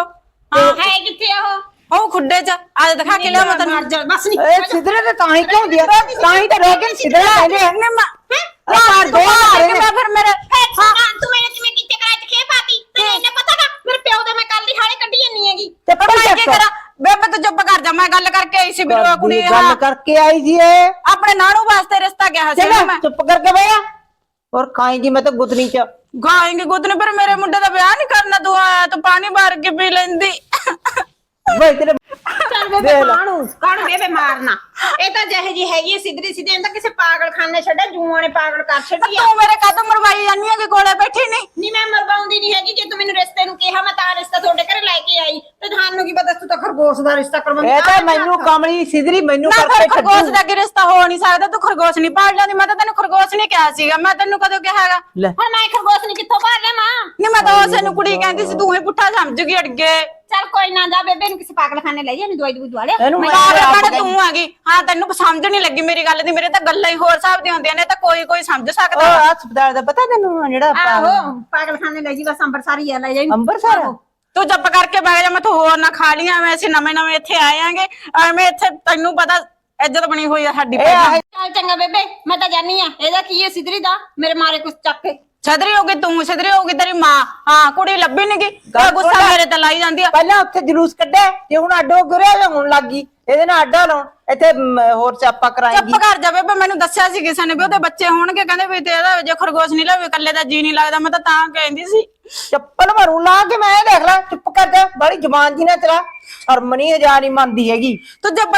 ਹਾਂ ਹੈ। ਕਿੱਥੇ ਉਹ? ਉਹ ਖੁੱਡੇ ਚ ਅੱਜ ਦਿਖਾ ਕੇ ਲਿਆ ਮੈਂ ਤੈਨੂੰ ਬਸ ਨਹੀਂ ਏ ਸਿਧਰੇ ਤੇ ਤਾਂ ਹੀ ਕਿਉਂ ਦਿਆ ਤਾਂ ਹੀ ਤਾਂ ਰਹਿ ਗਏ ਸਿਧਰੇ ਕਹਿੰਦੇ ਆ। ਆ ਮਾਰ ਦੋ ਮਾਰੇ ਨੇ। ਮੈਂ ਫਿਰ ਮੇਰੇ। ਹਾਂ ਤੂੰ ਮੇਰੇ ਕਿਵੇਂ ਕਿੱਥੇ ਕਰਾ ਖੇ ਪਾਪੀ ਤੈਨੂੰ ਪਤਾ ਨਾ ਮੇਰੇ ਪਿਓ ਦੇ ਮੈਂ ਕੱਲ ਦੀ ਹਾਲੇ ਕੱਢੀ ਜੰਨੀ ਹੈਗੀ। ਤੇ ਪਰ ਮੈਂ ਕੀ। ਕਰਾਂ? ਬੇਬੇ ਤੂੰ ਚੁੱਪ ਕਰ ਜਾ ਮੈਂ ਗੱਲ ਕਰਕੇ ਆਈ ਸੀ ਵੀ ਉਹ ਕੁੜੀ ਗੱਲ ਕਰਕੇ ਆਈ ਜੀ ਆਪਣੇ ਨਾਨੂ ਵਾਸਤੇ ਰਿਸ਼ਤਾ ਗਿਆ ਸੀ ਮੈਂ। ਚੁੱਪ ਕਰਕੇ ਬਹਿਆ ਔਰ ਖਾਏਗੀ ਮੈਂ ਤਾਂ ਗੁਦਨੀ ਚ। ਗਾਏਂਗੇ ਗੁੱਤ ਨੇ ਪਰ ਮੇਰੇ ਮੁੰਡੇ ਦਾ ਵਿਆਹ ਨਹੀਂ ਕਰਨਾ ਤੂੰ ਆਇਆ ਤੂੰ ਪਾਣੀ ਮਾਰ ਕੇ ਪੀ ਲੈਂਦੀ। ਵੇ ਤੇਰੇ ਚੱਲ ਬੇਬੇ ਕਾਣੂ ਕਾਣੂ ਬੇਬੇ ਮਾਰਨਾ? ਇਹ ਤਾਂ ਜਿਹੇ ਜੀ ਹੈਗੀ ਹੈ ਸਿੱਧਰੀ ਸਿੱਧੀ ਇਹਨੂੰ ਕਿਸੇ ਪਾਗਲਖਾਨੇ ਛੱਡਿਆ ਜੂਆਂ ਨੇ ਪਾਗਲ ਕਰ ਛੱਡੀ ਆ। ਤੂੰ ਮੇਰੇ ਕਦਮ ਮਰਵਾਈ ਜਾਂਦੀ ਹੈ ਕਿ ਕੋਲੇ ਬੈਠੀ ਨਹੀਂ? ਨਹੀਂ ਮੈਂ ਮਰਵਾਉਂਦੀ ਨਹੀਂ ਹੈਗੀ ਜੇ ਤੂੰ ਮੈਨੂੰ ਰਿਸ਼ਤੇ ਨੂੰ ਕਿਹਾ ਮੈਂ ਤਾਂ ਰਿਸ਼ਤਾ ਤੁਹਾਡੇ ਘਰੇ ਲੈ ਕੇ ਆਈ। ਤੇ ਤੁਹਾਨੂੰ ਕੀ ਪਤਾ ਤੂੰ ਤਾਂ ਖਰਗੋਸ਼ ਦਾ ਰਿਸ਼ਤਾ ਕਰਵਾਉਂਦੀ ਇਹ ਤਾਂ ਮੈਨੂੰ ਕਮਲੀ ਸਿਧਰੀ ਮੈਨੂੰ ਨਾ ਕਰਕੇ ਫਿਰ ਖਰਗੋਸ਼ ਛੱਡੂ। ਦਾ ਕੀ ਰਿਸ਼ਤਾ ਹੋ ਨਹੀਂ ਸਕਦਾ ਤੂੰ ਖਰਗੋਸ਼ ਨਹੀਂ ਪਾੜ ਲੈਂਦੀ। ਮੈਂ ਤਾਂ ਤੈਨੂੰ ਖਰਗੋਸ਼ ਨਹੀਂ ਕਿਹਾ ਸੀਗਾ ਮੈਂ ਤੈਨੂੰ ਕਦੋਂ ਕਿਹਾ ਹੈਗਾ? ਹੁਣ ਮੈਂ ਖਰਗੋਸ਼ ਨਹੀਂ ਕਿੱਥੋਂ ਭਰ ਲਿਆ ਮਾਂ? ਨਹੀਂ ਮੈਂ ਤਾਂ ਉਸੇ ਨੂੰ ਕੁੜੀ ਕਹਿੰਦੀ ਸੀ ਤੂੰ ਹੀ ਪੁੱਠਾ ਸਮਝ ਗਈ ਅੜਗੇ ਚੱਲ ਕੋਈ ਨਾ ਜਾ ਬੇਬੇ ਨੂੰ ਕਿਸੇ ਪਾਗਲਖਾਨੇ ਲੈ ਜਾ ਦਵਾਈ ਦਵਾਈ ਦਵਾ ਲਿਆ ਇਹਨੂੰ ਮੈਂ ਆਪ ਕਾਲੇ ਗਈ। ਤੂੰ ਆ ਗਈ। ਹਾਂ ਤੈਨੂੰ ਸਮਝ ਨਹੀਂ ਲੱਗੀ ਮੇਰੀ ਗੱਲ ਦੀ ਮੇਰੇ ਤਾਂ ਗੱਲਾਂ ਹੀ ਹੋਰ ਹਿਸਾਬ ਦੀਆਂ ਹੁੰਦੀਆਂ ਨੇ ਤਾਂ ਕੋਈ ਕੋਈ ਸਮਝ ਸਕਦਾ ਉਹ ਹਸਪਤਾਲ ਦਾ ਪਤਾ ਤੈਨੂੰ ਜਿਹੜਾ ਆਪਾਂ ਆਹੋ ਪਾਗਲਖਾਨੇ ਲੈ ਜੀ ਬਸ ਅੰਬਰਸਰ ਹੀ ਆ ਲੈ ਜਾਈ। ਅੰਬਰਸਰ? ਤੂੰ ਚੁੱਪ ਕਰਕੇ ਬਹਿ ਜਾ ਮੈਂ ਤੂੰ ਹੋਰ ਨਾ ਖਾ ਲੀਆਂ ਐਵੇਂ ਅਸੀਂ ਨਵੇਂ ਨਵੇਂ ਇੱਥੇ ਆਏ ਆਂਗੇ। ਐਵੇਂ ਇੱਥੇ ਤੈਨੂੰ ਪਤਾ ਇੱਜ਼ਤ ਬਣੀ ਹੋਈ ਆ ਸਾਡੀ ਇਹ ਪਹਿਲਾਂ। ਆਹ ਚੱਲ ਚੰਗਾ ਬੇਬੇ ਮੈਂ ਤਾਂ ਜਾਨੀ ਆ। ਇਹਦਾ ਕੀ ਹੈ ਸਿੱਧਰੀ ਦਾ? ਮੇਰੇ ਮਾਰੇ ਕੁਛ ਚੱਕ ਕੇ। ਛਦਰੀ ਹੋਗੀ ਤੂੰ ਛਦਰੀ ਹੋਗੀ ਤੇਰੀ ਮਾਂ। ਹਾਂ ਕੁੜੀ ਲੱਭੀ ਨੀ ਗੀ ਗੱਲ ਗੁੱਸਾ ਸੁਣ ਲੈ। ਮੇਰੇ ਤੇ ਲਾਈ ਜਾਂਦੀ ਆ। ਪਹਿਲਾਂ ਉੱਥੇ ਜਲੂਸ ਕੱਢਿਆ ਤੇ ਹੁਣ ਅੱਡੋ ਗੁਰਿਆ ਜਾਂ ਹੁਣ ਲੱਗ ਗਈ। ਇਹਦੇ ਨਾਲ ਅੱਡਾ ਲਾਉਣ। ਇੱਥੇ ਮ, ਹੋਰ ਸਿਆਪਾ ਕਰਾਏਗੀ। ਚੁੱਪ ਕਰ ਜਾ ਬੇਬੇ ਮੈਨੂੰ ਦੱਸਿਆ ਸੀ ਕਿਸੇ ਨੇ ਵੀ ਉਹਦੇ ਬੱਚੇ ਹੋਣਗੇ ਕਹਿੰਦੇ ਵੀ ਤੇ ਇਹਦਾ ਜੇ ਖਰਗੋਸ਼ ਨਹੀਂ ਲਵੇ ਇਕੱਲੇ ਦਾ ਜੀ ਨਹੀਂ ਲੱਗਦਾ ਮੈਂ ਤਾਂ ਤਾਂ ਕਹਿੰਦੀ ਸੀ। ਚੱਪਲ ਮਾਰੂ ਲਾ ਕੇ ਮੈਂ ਇਹ ਦੇਖ ਲੈ ਚੁੱਪ ਕਰ ਜਾ ਬੜੀ ਜ਼ਬਾਨ ਜੀ ਨਾ ਚਲਾ ਸ਼ਰਮ ਨਹੀਂ ਹਜ਼ਾਰ ਹੀ ਮੰਨਦੀ ਹੈਗੀ। ਤੂੰ ਚੁੱਪ